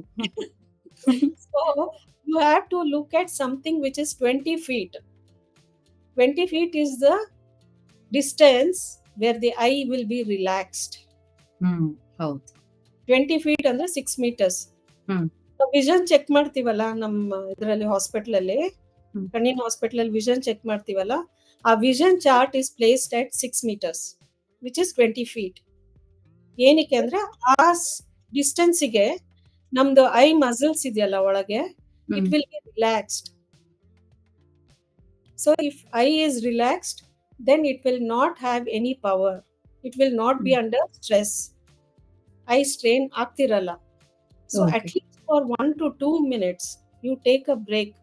you have to look at something which is 20 feet 20 feet is the distance where the eye will be relaxed.
Hmm ಹೌದು
ಟ್ವೆಂಟಿ ಫೀಟ್ ಅಂದ್ರೆ six metres
hmm.
Vision check ಮಾಡ್ತೀವಲ್ಲ ನಮ್ಮ ಇದರಲ್ಲಿ hospital ಅಲ್ಲಿ
ಹ್ಮ್.
ಕಣ್ಣಿನ hospital ಅಲ್ಲಿ vision check ಮಾಡ್ತೀವಲ್ಲ ಆ vision chart is placed at six metres which is twenty feet ಏನಕ್ಕೆ ಅಂದ್ರೆ ಆ ಡಿಸ್ಟೆನ್ಸಿಗೆ ನಮ್ದು ಐ ಮಸಲ್ಸ್ ಇದೆಯಲ್ಲ ಒಳಗೆ it
hmm.
Be relaxed so if I eye relaxed relaxed, then it will not have any power. It will not be under stress. Eye strain aktirala. So,
okay.
at least for one to two minutes, you take a break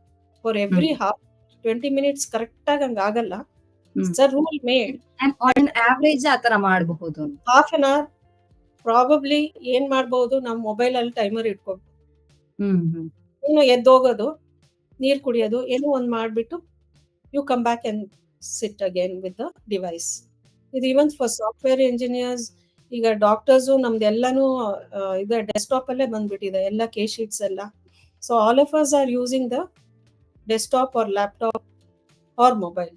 for every mm. half. 20 minutes correct. ಆಗಿ ಹಂಗ ಆಗಲ್ಲ
rule
it's a rule made
average, average an ಮಾಡಬಹುದು
half an hour probably ಏನ್ ಮಾಡ್ಬೋದು ನಾವು mobile ಅಲ್ಲಿ timer ಇಟ್ಕೋ
ಹ್ಮ್ ಹ್ಮ್
ಏನು ಎದ್ದೋಗೋದು ನೀರು ಕುಡಿಯೋದು ಏನೋ ಒಂದು ಮಾಡಿಬಿಟ್ಟು you come back and sit again with the device ಇದು ಈವನ್ ಫಾರ್ ಸಾಫ್ಟ್ವೇರ್ ಇಂಜಿನಿಯರ್ಸ್ ಈಗ ಡಾಕ್ಟರ್ಸು ನಮ್ದೆಲ್ಲಾನು ಇದು ಡೆಸ್ಕ್ಟಾಪ್ ಅಲ್ಲೇ ಬಂದ್ಬಿಟ್ಟಿದೆ ಎಲ್ಲ ಕೇ ಶೀಟ್ಸ್ ಎಲ್ಲ. So all of us are using the desktop or laptop or mobile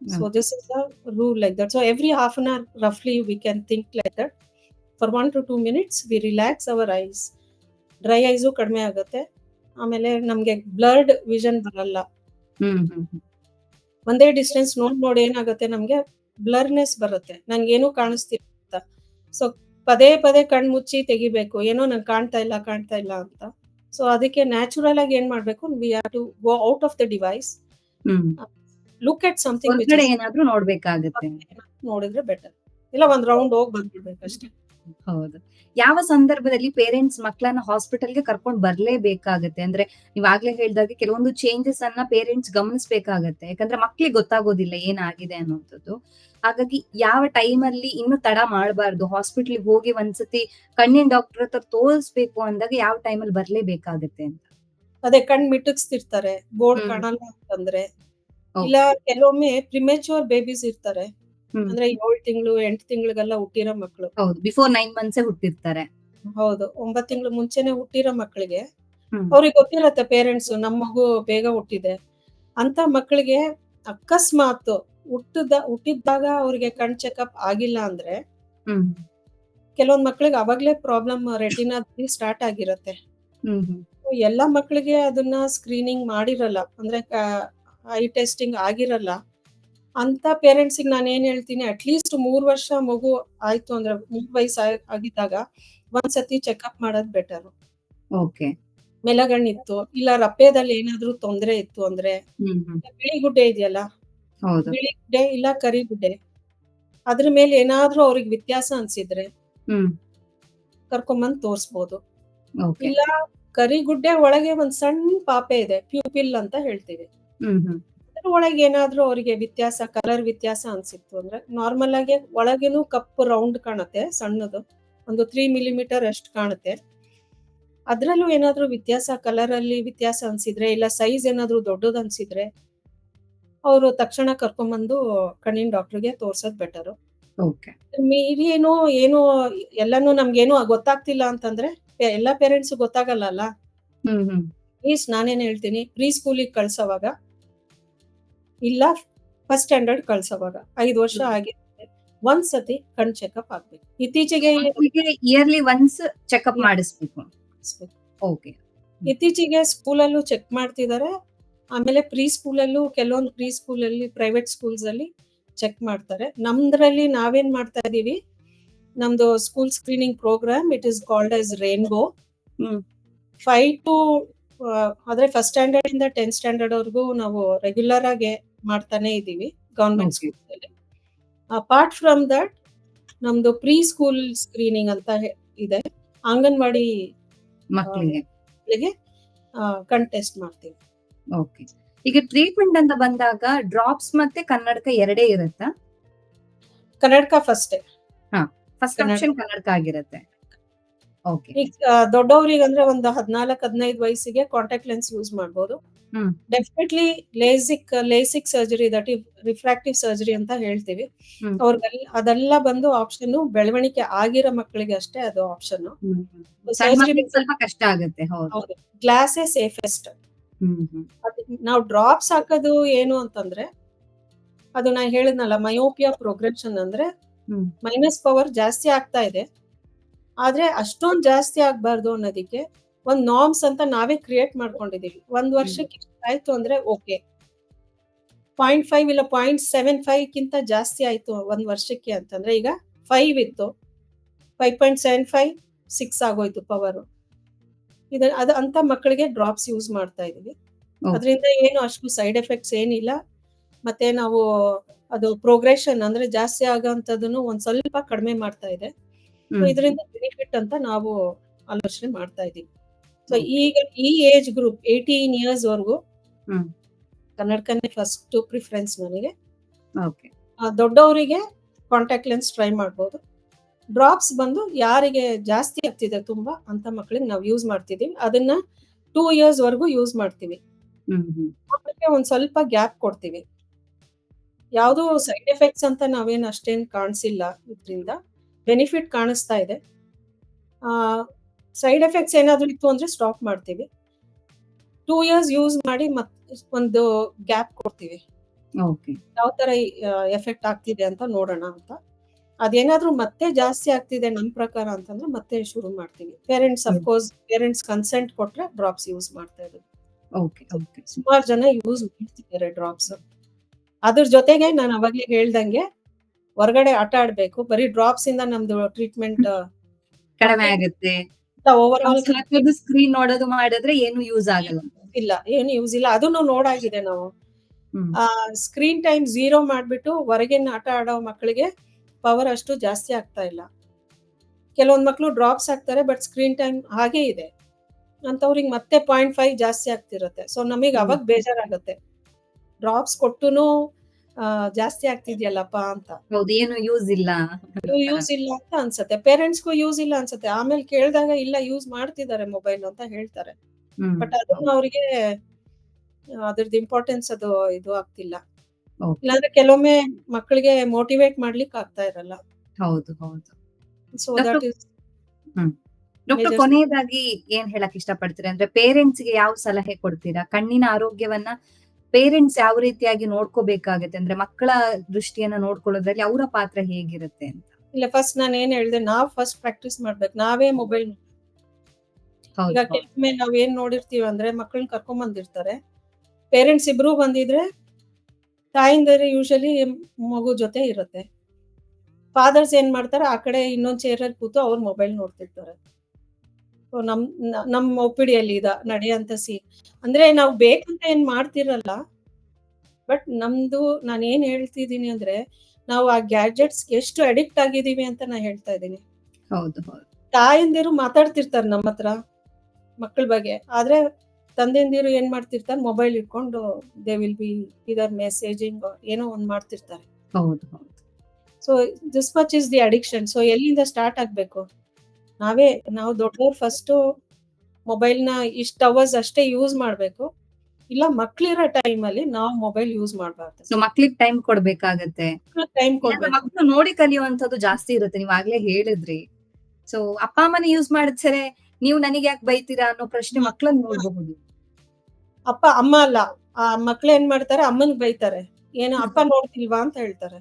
so this is the rule like that so every half an hour ರಫ್ಲಿ we can think like that for one to two minutes we relax our eyes dry eyes ಕಡಿಮೆ ಆಗುತ್ತೆ. ಆಮೇಲೆ ನಮ್ಗೆ blurred vision ಬರಲ್ಲ. ಒಂದೇ distance ನೋಡ್ ನೋಡಿ ಏನಾಗುತ್ತೆ ನಮ್ಗೆ? ಬ್ಲರ್ನೆಸ್ ಬರುತ್ತೆ. ನನ್ಗೇನು ಕಾಣಿಸ್ತಿಲ್ಲ ಅಂತ. ಸೊ ಪದೇ ಪದೇ ಕಣ್ ಮುಚ್ಚಿ ತೆಗಿಬೇಕು. ಏನೋ ನಂಗೆ ಕಾಣ್ತಾ ಇಲ್ಲ ಕಾಣ್ತಾ ಇಲ್ಲ ಅಂತ. ಸೊ ಅದಕ್ಕೆ ನ್ಯಾಚುರಲ್ ಆಗಿ ಏನ್ ಮಾಡ್ಬೇಕು? We have to go out of the device look at something
ಏನಾದ್ರೂ ನೋಡ್ಬೇಕಾಗತ್ತೆ.
ನೋಡಿದ್ರೆ ಬೆಟರ್ ಇಲ್ಲ ಒಂದ್ ರೌಂಡ್ ಹೋಗಿ ಬಂದ್ಬಿಡ್ಬೇಕು ಅಷ್ಟೇ.
ಹೌದು. ಯಾವ ಸಂದರ್ಭದಲ್ಲಿ ಪೇರೆಂಟ್ಸ್ ಮಕ್ಕಳನ್ನ ಹಾಸ್ಪಿಟಲ್ಗೆ ಕರ್ಕೊಂಡ್ ಬರ್ಲೇಬೇಕಾಗತ್ತೆ? ಅಂದ್ರೆ ನೀವಾಗ್ಲೇ ಹೇಳ್ದಾಗೆ ಕೆಲವೊಂದು ಚೇಂಜಸ್ ಅನ್ನ ಪೇರೆಂಟ್ಸ್ ಗಮನಿಸ್ಬೇಕಾಗತ್ತೆ. ಯಾಕಂದ್ರೆ ಮಕ್ಳಿಗೆ ಗೊತ್ತಾಗೋದಿಲ್ಲ ಏನಾಗಿದೆ ಅನ್ನೋಂಥದ್ದು ಹಾಗಾಗಿ ಯಾವ ಟೈಮ್ ಅಲ್ಲಿ ಇನ್ನು ತಡ ಮಾಡಬಾರ್ದು. ಹಾಸ್ಪಿಟಲ್ ಹೋಗಿ ಒಂದ್ಸತಿ ಕಣ್ಣಿನ ಡಾಕ್ಟರ್ ಹತ್ರ ತೋರಿಸ್ಬೇಕು ಅಂದಾಗ ಯಾವ ಟೈಮ್ ಅಲ್ಲಿ ಬರ್ಲೇಬೇಕಾಗತ್ತೆ ಅಂತ?
ಅದೇ ಕಣ್ ಮಿಟುಕ್ಸ್ತಿರ್ತಾರೆ. ಬೋರ್ಡ್ ಕಾಣಲ್ಲ ಅಂತಂದ್ರೆ. ಇಲ್ಲ ಕೆಲವೊಮ್ಮೆ ಪ್ರಿಮೆಚೂರ್ ಬೇಬೀಸ್ ಇರ್ತಾರೆ. ಅಂದ್ರೆ ಏಳು ತಿಂಗಳು ಎಂಟು ತಿಂಗಳಿಗೆಲ್ಲ ಹುಟ್ಟಿರೋ ಮಕ್ಕಳು
ಹೌದು ಬಿಫೋರ್ ನೈನ್ ಮಂತ್ಸ್ ಹುಟ್ಟಿರ್ತಾರೆ.
ಹೌದು ಒಂಬತ್ತು ತಿಂಗಳು ಮುಂಚೆನೆ ಹುಟ್ಟಿರೋ ಮಕ್ಕಳಿಗೆ. ಅವ್ರಿಗೆ ಗೊತ್ತಿರತ್ತೆ ಪೇರೆಂಟ್ಸ್ ನಮ್ಮ ಮಗು ಬೇಗ ಹುಟ್ಟಿದೆ ಅಂತ ಮಕ್ಕಳಿಗೆ ಅಕಸ್ಮಾತ್ ಹುಟ್ಟದ ಹುಟ್ಟಿದ್ದಾಗ ಅವ್ರಿಗೆ ಕಣ್ ಚೆಕಪ್ ಆಗಿಲ್ಲ ಅಂದ್ರೆ ಕೆಲವೊಂದ್ ಮಕ್ಳಿಗೆ ಅವಾಗ್ಲೇ ಪ್ರಾಬ್ಲಮ್ ರೆಟಿನಾದಲ್ಲಿ ಸ್ಟಾರ್ಟ್ ಆಗಿರತ್ತೆ. ಎಲ್ಲ ಮಕ್ಕಳಿಗೆ ಅದನ್ನ ಸ್ಕ್ರೀನಿಂಗ್ ಮಾಡಿರಲ್ಲ ಅಂದ್ರೆ ಐ ಟೆಸ್ಟಿಂಗ್ ಆಗಿರಲ್ಲ ಅಂತ ಪೇರೆಂಟ್ಸಿಗೆ ನಾನು ಏನ್ ಹೇಳ್ತೀನಿ ಅಟ್ಲೀಸ್ಟ್ ಮೂರ್ ವರ್ಷ ಮಗು ಆಯ್ತು ಅಂದ್ರೆ ಮೂರ್ ವಯಸ್ಸು ಆಗ್- ಆಗಿದ್ದಾಗ ಒಂದ್ಸತಿ ಚೆಕ್ಅಪ್ ಮಾಡೋದ್ ಬೆಟರ್
ಓಕೆ
ಮೆಲಗಣ್ಣಿತ್ತು ಇಲ್ಲ ರಪ್ಪೆದಲ್ಲಿ ಏನಾದ್ರೂ ತೊಂದ್ರೆ ಇತ್ತು ಅಂದ್ರೆ ಬಿಳಿ ಗುಡ್ಡೆ ಇದೆಯಲ್ಲ ಬಿಳಿ ಗುಡ್ಡೆ ಇಲ್ಲ ಕರಿ ಗುಡ್ಡೆ ಅದ್ರ ಮೇಲೆ ಏನಾದ್ರೂ ಅವ್ರಿಗೆ ವ್ಯತ್ಯಾಸ ಅನ್ಸಿದ್ರೆ ಕರ್ಕೊಂಬಂದ್ ತೋರ್ಸ್ಬೋದು. ಇಲ್ಲ ಕರಿ ಗುಡ್ಡೆ ಒಳಗೆ ಒಂದ್ ಸಣ್ಣ ಪಾಪೆ ಇದೆ ಪ್ಯೂಪಿಲ್ ಅಂತ ಹೇಳ್ತೀವಿ. ಒಳಗೆ ಏನಾದ್ರೂ ಅವರಿಗೆ ವ್ಯತ್ಯಾಸ ಕಲರ್ ವ್ಯತ್ಯಾಸ ಅನ್ಸಿತ್ತು ಅಂದ್ರೆ ನಾರ್ಮಲ್ ಆಗಿ ಒಳಗೇನು ಕಪ್ಪು ರೌಂಡ್ ಕಾಣುತ್ತೆ ಸಣ್ಣದು. ಒಂದು ತ್ರೀ ಮಿಲಿಮೀಟರ್ ಅಷ್ಟು ಕಾಣುತ್ತೆ. ಅದ್ರಲ್ಲೂ ಏನಾದ್ರೂ ವ್ಯತ್ಯಾಸ ಕಲರ್ ಅಲ್ಲಿ ವ್ಯತ್ಯಾಸ ಅನ್ಸಿದ್ರೆ ಇಲ್ಲ ಸೈಜ್ ಏನಾದ್ರೂ ದೊಡ್ಡದು ಅನ್ಸಿದ್ರೆ ಅವರು ತಕ್ಷಣ ಕರ್ಕೊಂಬಂದು ಕಣ್ಣಿನ ಡಾಕ್ಟರ್ಗೆ ತೋರ್ಸೋದ್ ಬೆಟರು ಏನು ಏನೋ ಎಲ್ಲಾನು ನಮ್ಗೇನು ಗೊತ್ತಾಗ್ತಿಲ್ಲ ಅಂತಂದ್ರೆ ಎಲ್ಲಾ ಪೇರೆಂಟ್ಸ್ ಗೊತ್ತಾಗಲ್ಲ ಅಲ್ಲ? ಪ್ಲೀಸ್ ನಾನೇನ್ ಹೇಳ್ತೀನಿ ಪ್ರೀ ಸ್ಕೂಲಿಗೆ ಕಳ್ಸೋವಾಗ ಇಲ್ಲ ಫಸ್ಟ್ ಸ್ಟ್ಯಾಂಡರ್ಡ್ ಕಳ್ಸೋವಾಗ. ಐದು ವರ್ಷ ಆಗಿದೆ ಒಂದ್ ಸತಿ ಕಣ್ ಚೆಕಪ್ ಆಗ್ಬೇಕು. ಇತ್ತೀಚೆಗೆ
ಇಯರ್ಲಿ ಒನ್ಸ್ ಚೆಕಪ್ ಮಾಡಿಸ್ಬೇಕು. ಓಕೆ
ಇತ್ತೀಚೆಗೆ ಸ್ಕೂಲಲ್ಲೂ ಚೆಕ್ ಮಾಡ್ತಿದ್ದಾರೆ ಆಮೇಲೆ ಪ್ರೀ ಸ್ಕೂಲಲ್ಲೂ ಕೆಲವೊಂದು ಪ್ರೀ ಸ್ಕೂಲಲ್ಲಿ ಪ್ರೈವೇಟ್ ಸ್ಕೂಲ್ಸ್ ಅಲ್ಲಿ ಚೆಕ್ ಮಾಡ್ತಾರೆ. ನಮ್ದ್ರಲ್ಲಿ ನಾವೇನ್ ಮಾಡ್ತಾ ಇದೀವಿ ನಮ್ದು school screening programme it is called as Rainbow. Five to ಆದ್ರೆ ಫಸ್ಟ್ ಸ್ಟ್ಯಾಂಡರ್ಡ್ ಇಂದ ಟೆಂತ್ ಸ್ಟ್ಯಾಂಡರ್ಡ್ ವರೆಗೂ ನಾವು ರೆಗ್ಯುಲರ್ ಆಗಿ ಮಾಡ್ತಾನೆ ಇದೀವಿ government
Okay.
School apart from that ನಮ್ದು ಪ್ರೀ ಸ್ಕೂಲ್ ಸ್ಕ್ರೀನಿಂಗ್ ಅಂತ ಇದೆ. ಅಂಗನವಾಡಿ
ಮಕ್ಕಳಿಗೆ
ಕಂಟೆಸ್ಟ್ ಟೆಸ್ಟ್ ಮಾಡ್ತೀವಿ.
ಓಕೆ ಈಗ ಟ್ರೀಟ್ಮೆಂಟ್ ಅಂತ ಬಂದಾಗ ಡ್ರಾಪ್ಸ್ ಮತ್ತೆ ಕನ್ನಡಕ ಎರಡೇ ಇರುತ್ತಾ?
ಕನ್ನಡಕ ಫಸ್ಟ್
ಫಸ್ಟ್. ಆಪ್ಷನ್ ಕನ್ನಡಕ ಆಗಿರುತ್ತೆ.
ಈಗ ದೊಡ್ಡವರಿಗೆ ಅಂದ್ರೆ ಒಂದು ಹದಿನಾಲ್ಕು ಹದಿನೈದು ವಯಸ್ಸಿಗೆ ಕಾಂಟ್ಯಾಕ್ಟ್ ಲೆನ್ಸ್ ಯೂಸ್
ಮಾಡಬಹುದು.
Definitely LASIK LASIK surgery that refractive surgery ಅಂತ ಹೇಳ್ತೀವಿ. ಅವ್ರಿಗೆ ಅದೆಲ್ಲ ಬಂದು ಆಪ್ಷನ್ ಬೆಳವಣಿಗೆ ಆಗಿರೋ ಮಕ್ಕಳಿಗೆ ಅಷ್ಟೇ ಅದು ಆಪ್ಷನ್
ಸ್ವಲ್ಪ ಕಷ್ಟ ಆಗುತ್ತೆ
ಗ್ಲಾಸೇ ಸೇಫೆಸ್ಟ್ ನಾವು ಡ್ರಾಪ್ಸ್ ಹಾಕೋದು ಏನು ಅಂತಂದ್ರೆ ಅದು ನಾ ಹೇಳಿದ್ನಲ್ಲ ಮಯೋಪಿಯಾ ಪ್ರೋಗ್ರೆಷನ್ ಅಂದ್ರೆ ಮೈನಸ್ ಪವರ್ ಜಾಸ್ತಿ ಆಗ್ತಾ ಇದೆ. ಆದ್ರೆ ಅಷ್ಟೊಂದ್ ಜಾಸ್ತಿ ಆಗ್ಬಾರ್ದು ಅನ್ನೋದಕ್ಕೆ ಒಂದ್ ನಾರ್ಮ್ಸ್ ಅಂತ ನಾವೇ ಕ್ರಿಯೇಟ್ ಮಾಡ್ಕೊಂಡಿದೀವಿ. ಒಂದ್ ವರ್ಷಕ್ಕೆ ಆಯ್ತು ಅಂದ್ರೆ ಓಕೆ ಪಾಯಿಂಟ್ ಫೈವ್ ಇಲ್ಲ ಪಾಯಿಂಟ್ ಸೆವೆನ್ ಫೈವ್ ಕಿಂತ ಜಾಸ್ತಿ ಆಯ್ತು ಒಂದ್ ವರ್ಷಕ್ಕೆ ಅಂತಂದ್ರೆ ಈಗ ಫೈವ್ ಇತ್ತು. Five point seven five six ಆಗೋಯ್ತು ಪವರ್ ಇದ ಅದು ಅಂತ ಮಕ್ಕಳಿಗೆ ಡ್ರಾಪ್ಸ್ ಯೂಸ್ ಮಾಡ್ತಾ ಇದೀವಿ. ಅದರಿಂದ ಏನು ಅಷ್ಟು ಸೈಡ್ ಎಫೆಕ್ಟ್ಸ್ ಏನಿಲ್ಲ. ಮತ್ತೆ ನಾವು ಅದು ಪ್ರೋಗ್ರೆಷನ್ ಅಂದ್ರೆ ಜಾಸ್ತಿ ಆಗೋ ಒಂದ್ ಸ್ವಲ್ಪ ಕಡಿಮೆ ಮಾಡ್ತಾ ಇದೆ.
ಹ್ಮ್.
ಇದರಿಂದ ಬೆನಿಫಿಟ್ ಅಂತ ನಾವು ಆಲೋಚನೆ ಮಾಡ್ತಾ ಇದೀವಿ ಸೊ ಈಗ ಈ ಏಜ್ ಗ್ರೂಪ್ ಏಯ್ಟೀನ್ ಇಯರ್ಸ್ ವರ್ಗು. ಕನ್ನಡಕನೇ ಫಸ್ಟ್ ಪ್ರಿಫರೆನ್ಸ್ ನನಗೆ. ದೊಡ್ಡವರಿಗೆ ಕಾಂಟ್ಯಾಕ್ಟ್ ಲೆನ್ಸ್ ಟ್ರೈ ಮಾಡ್ಬೋದು. ಡ್ರಾಪ್ಸ್ ಬಂದು ಯಾರಿಗೆ ಜಾಸ್ತಿ ಆಗ್ತಿದೆ ತುಂಬಾ ಅಂತ ಮಕ್ಕಳಿಗೆ ನಾವು ಯೂಸ್ ಮಾಡ್ತಿದೀವಿ ಅದನ್ನ ಟೂ ಇಯರ್ಸ್ ವರ್ಗು ಯೂಸ್ ಮಾಡ್ತೀವಿ. ಒಂದ್ ಸ್ವಲ್ಪ ಗ್ಯಾಪ್ ಕೊಡ್ತೀವಿ. ಯಾವುದು ಸೈಡ್ ಎಫೆಕ್ಟ್ಸ್ ಅಂತ ನಾವೇನು ಅಷ್ಟೇನ್ ಕಾಣಿಸಿಲ್ಲ ಇದರಿಂದ. ಬೆನಿಫಿಟ್ ಕಾಣಿಸ್ತಾ ಇದೆ. ಸೈಡ್ ಎಫೆಕ್ಟ್ಸ್ ಏನಾದರೂ ಇತ್ತು ಅಂದ್ರೆ ಸ್ಟಾಪ್ ಮಾಡ್ತೀವಿ. ಟೂ ಇಯರ್ಸ್ ಯೂಸ್ ಮಾಡಿ ಮತ್ ಒಂದು ಗ್ಯಾಪ್ ಕೊಡ್ತೀವಿ. ಯಾವ ತರ ಎಫೆಕ್ಟ್ ಆಗ್ತಿದೆ ಅಂತ ನೋಡೋಣ ಅಂತ. ಅದೇನಾದ್ರೂ ಮತ್ತೆ ಜಾಸ್ತಿ ಆಗ್ತಿದೆ ನಮ್ ಪ್ರಕಾರ ಅಂತಂದ್ರೆ ಮತ್ತೆ ಶುರು ಮಾಡ್ತೀವಿ. Parents. Of course parents consent ಕೊಟ್ರೆ ಡ್ರಾಪ್ಸ್ ಯೂಸ್ ಮಾಡ್ತಾ ಇರೋದು. ಸುಮಾರು ಜನ ಯೂಸ್ ಮಾಡ್ತಿದ್ದಾರೆ ಡ್ರಾಪ್ಸ್ ಅದ್ರ ಜೊತೆಗೆ ನಾನು ಅವಾಗಲೇ ಹೇಳ್ದಂಗೆ ಹೊರಗಡೆ ಆಟ ಆಡ್ಬೇಕು. ಬರೀ ಡ್ರಾಪ್ಸ್ ಇಂದ ನಮ್ದು ಟ್ರೀಟ್ಮೆಂಟ್
ಕಡಿಮೆ ಆಗುತ್ತೆ. ಸ್ಕ್ರೀನ್ ನೋಡೋದು ಮಾಡಿದ್ರೆ ಏನು ಯೂಸ್ ಆಗಲ್ಲ.
ಇಲ್ಲ ಏನು ಯೂಸ್ ಇಲ್ಲ. ಅದನ್ನು ನೋಡಾಗಿದೆ ನಾವು. ಸ್ಕ್ರೀನ್ ಟೈಮ್ ಝೀರೋ ಮಾಡ್ಬಿಟ್ಟು ಹೊರಗಿನ ಆಟ ಆಡೋ ಮಕ್ಕಳಿಗೆ ಪವರ್ ಅಷ್ಟು ಜಾಸ್ತಿ ಆಗ್ತಾ ಇಲ್ಲ. ಕೆಲವೊಂದ್ ಮಕ್ಕಳು ಡ್ರಾಪ್ಸ್ ಆಗ್ತಾರೆ ಬಟ್ ಸ್ಕ್ರೀನ್ ಟೈಮ್ ಹಾಗೆ ಇದೆ. ಅಂತವ್ರಿಗೆ ಮತ್ತೆ ಪಾಯಿಂಟ್ ಫೈವ್ ಜಾಸ್ತಿ ಆಗ್ತಿರುತ್ತೆ. ಸೊ ನಮಗೆ ಅವಾಗ ಬೇಜಾರಾಗುತ್ತೆ. ಡ್ರಾಪ್ಸ್ ಕೊಟ್ಟುನು ಆ, ಜಾಸ್ತಿ ಆಗ್ತಿದ್ಯಲ್ಲಪ್ಪ ಅಂತ.
ಹೌದು ಏನು ಯೂಸ್ ಇಲ್ಲ.
ಯೂಸ್ ಇಲ್ಲ ಅಂತ ಅನ್ಸತ್ತೆ. ಪೇರೆಂಟ್ಸ್ಗೂ ಯೂಸ್ ಇಲ್ಲ ಅನ್ಸತ್ತೆ. ಆಮೇಲೆ ಕೇಳಿದಾಗ ಇಲ್ಲ ಯೂಸ್ ಮಾಡ್ತಿದ್ದಾರೆ ಮೊಬೈಲ್ ಅಂತ ಹೇಳ್ತಾರೆ. ಬಟ್ ಅದನ್ನ ಅವ್ರಿಗೆ ಅದ್ರದ್ದು ಇಂಪಾರ್ಟೆನ್ಸ್ ಅದು ಇದು ಆಗ್ತಿಲ್ಲ. ಇಲ್ಲಾಂದ್ರೆ ಕೆಲವೊಮ್ಮೆ ಮಕ್ಕಳಿಗೆ ಮೋಟಿವೇಟ್ ಮಾಡ್ಲಿಕ್ಕೆ ಆಗ್ತಾ ಇರಲ್ಲ.
ಹೌದು ಹೌದು.
ಸೊ ದಟ್ ಇಸ್
ಡಾಕ್ಟರ್ ಕೊನೆಯದಾಗಿ ಏನ್ ಹೇಳಕ್ ಇಷ್ಟಪಡ್ತೀರಾ? ಅಂದ್ರೆ ಪೇರೆಂಟ್ಸ್ಗೆ ಯಾವ ಸಲಹೆ ಕೊಡ್ತೀರಾ? ಕಣ್ಣಿನ ಆರೋಗ್ಯವನ್ನ ಪೇರೆಂಟ್ಸ್ ಯಾವ ರೀತಿಯಾಗಿ ನೋಡ್ಕೋಬೇಕಾಗತ್ತೆ? ಅಂದ್ರೆ ಮಕ್ಕಳ ದೃಷ್ಟಿಯನ್ನ ನೋಡ್ಕೊಳ್ಳೋದ್ರಲ್ಲಿ ಅವರ ಪಾತ್ರ ಹೇಗಿರುತ್ತೆ ಅಂತ?
ಇಲ್ಲ ಫಸ್ಟ್ ನಾನು ಏನ್ ಹೇಳ್ದೆ ನಾವ್ ಫಸ್ಟ್ ಪ್ರಾಕ್ಟೀಸ್ ಮಾಡ್ಬೇಕು. ನಾವೇ ಮೊಬೈಲ್ ಈಗ ಕೆಲವೊಮ್ಮೆ ನಾವ್ ಏನ್ ನೋಡಿರ್ತೀವಿ ಅಂದ್ರೆ ಮಕ್ಕಳನ್ನ ಕರ್ಕೊಂಡ್ ಬಂದಿರ್ತಾರೆ. ಪೇರೆಂಟ್ಸ್ ಇಬ್ರು ಬಂದಿದ್ರೆ ತಾಯಿಂದರೆ ಯೂಶಲಿ ಮಗು ಜೊತೆ ಇರುತ್ತೆ. ಫಾದರ್ಸ್ ಏನ್ ಮಾಡ್ತಾರೆ ಆ ಕಡೆ ಇನ್ನೊಂದ್ ಅಲ್ಲಿ ಕೂತು ಅವ್ರ ಮೊಬೈಲ್ ನೋಡ್ತಿರ್ತಾರೆ. ನಮ್ ನಮ್ಮ ನಮ್ ಒಪ್ಪಿಡಿಯಲ್ಲಿ ಇದ ನಡೆಯಂತ ಸಿ ಅಂದ್ರೆ ನಾವು ಬೇಕಂತ ಏನ್ ಮಾಡ್ತಿರಲ್ಲ ಬಟ್ ನಮ್ದು ನಾನು ಏನ್ ಹೇಳ್ತಿದೀನಿ ಅಂದ್ರೆ ನಾವು ಆ ಗ್ಯಾಜೆಟ್ಸ್ ಎಷ್ಟು ಅಡಿಕ್ಟ್ ಆಗಿದೀವಿ ಅಂತ ನಾ ಹೇಳ್ತಾ ಇದ್ದೀನಿ. ತಾಯಂದಿರು ಮಾತಾಡ್ತಿರ್ತಾರೆ ನಮ್ಮ ಹತ್ರ ಮಕ್ಕಳ ಬಗ್ಗೆ. ಆದ್ರೆ ತಂದೆಯಂದಿರು ಏನ್ ಮಾಡ್ತಿರ್ತಾರೆ ಮೊಬೈಲ್ ಇಟ್ಕೊಂಡು ದೇ ವಿಲ್ ಬಿ ಇದರ್ ಮೆಸೇಜಿಂಗ್ ಏನೋ ಒಂದ್ ಮಾಡ್ತಿರ್ತಾರೆ. So this much is the addiction so ಎಲ್ಲಿಂದ ಸ್ಟಾರ್ಟ್ ಆಗ್ಬೇಕು? ನಾವೇ ನಾವು ದೊಡ್ಡವ್ರು ಫಸ್ಟ್ ಮೊಬೈಲ್ನ ಇಷ್ಟು ಅವರ್ಸ್ ಅಷ್ಟೇ ಯೂಸ್ ಮಾಡ್ಬೇಕು. ಇಲ್ಲ ಮಕ್ಳಿರೋ ಅಲ್ಲಿ ನಾವು ಮೊಬೈಲ್ ಯೂಸ್ ಮಾಡಬಾರ್ದು.
ಸೊ ಮಕ್ಳಿಗೆ ಟೈಮ್ ಕೊಡ್ಬೇಕಾಗತ್ತೆ.
ಟೈಮ್
ಮಕ್ಳು ನೋಡಿ ಕಲಿಯುವಂತದ್ದು ಜಾಸ್ತಿ ಇರುತ್ತೆ ನೀವು ಆಗ್ಲೇ ಹೇಳಿದ್ರಿ. ಸೊ ಅಪ್ಪ ಅಮ್ಮನ ಯೂಸ್ ಮಾಡಿದ್ರೆ ನೀವು ನನಗೆ ಯಾಕೆ ಬೈತೀರಾ ಅನ್ನೋ ಪ್ರಶ್ನೆ ಮಕ್ಕಳನ್ನ ನೋಡಬಹುದು.
ಅಪ್ಪ ಅಮ್ಮ ಅಲ್ಲ ಆ ಮಕ್ಳು ಏನ್ ಮಾಡ್ತಾರೆ ಅಮ್ಮನ್ ಬೈತಾರೆ. ಏನು ಅಪ್ಪ ನೋಡ್ತಿಲ್ವಾ? ಅಂತ ಹೇಳ್ತಾರೆ.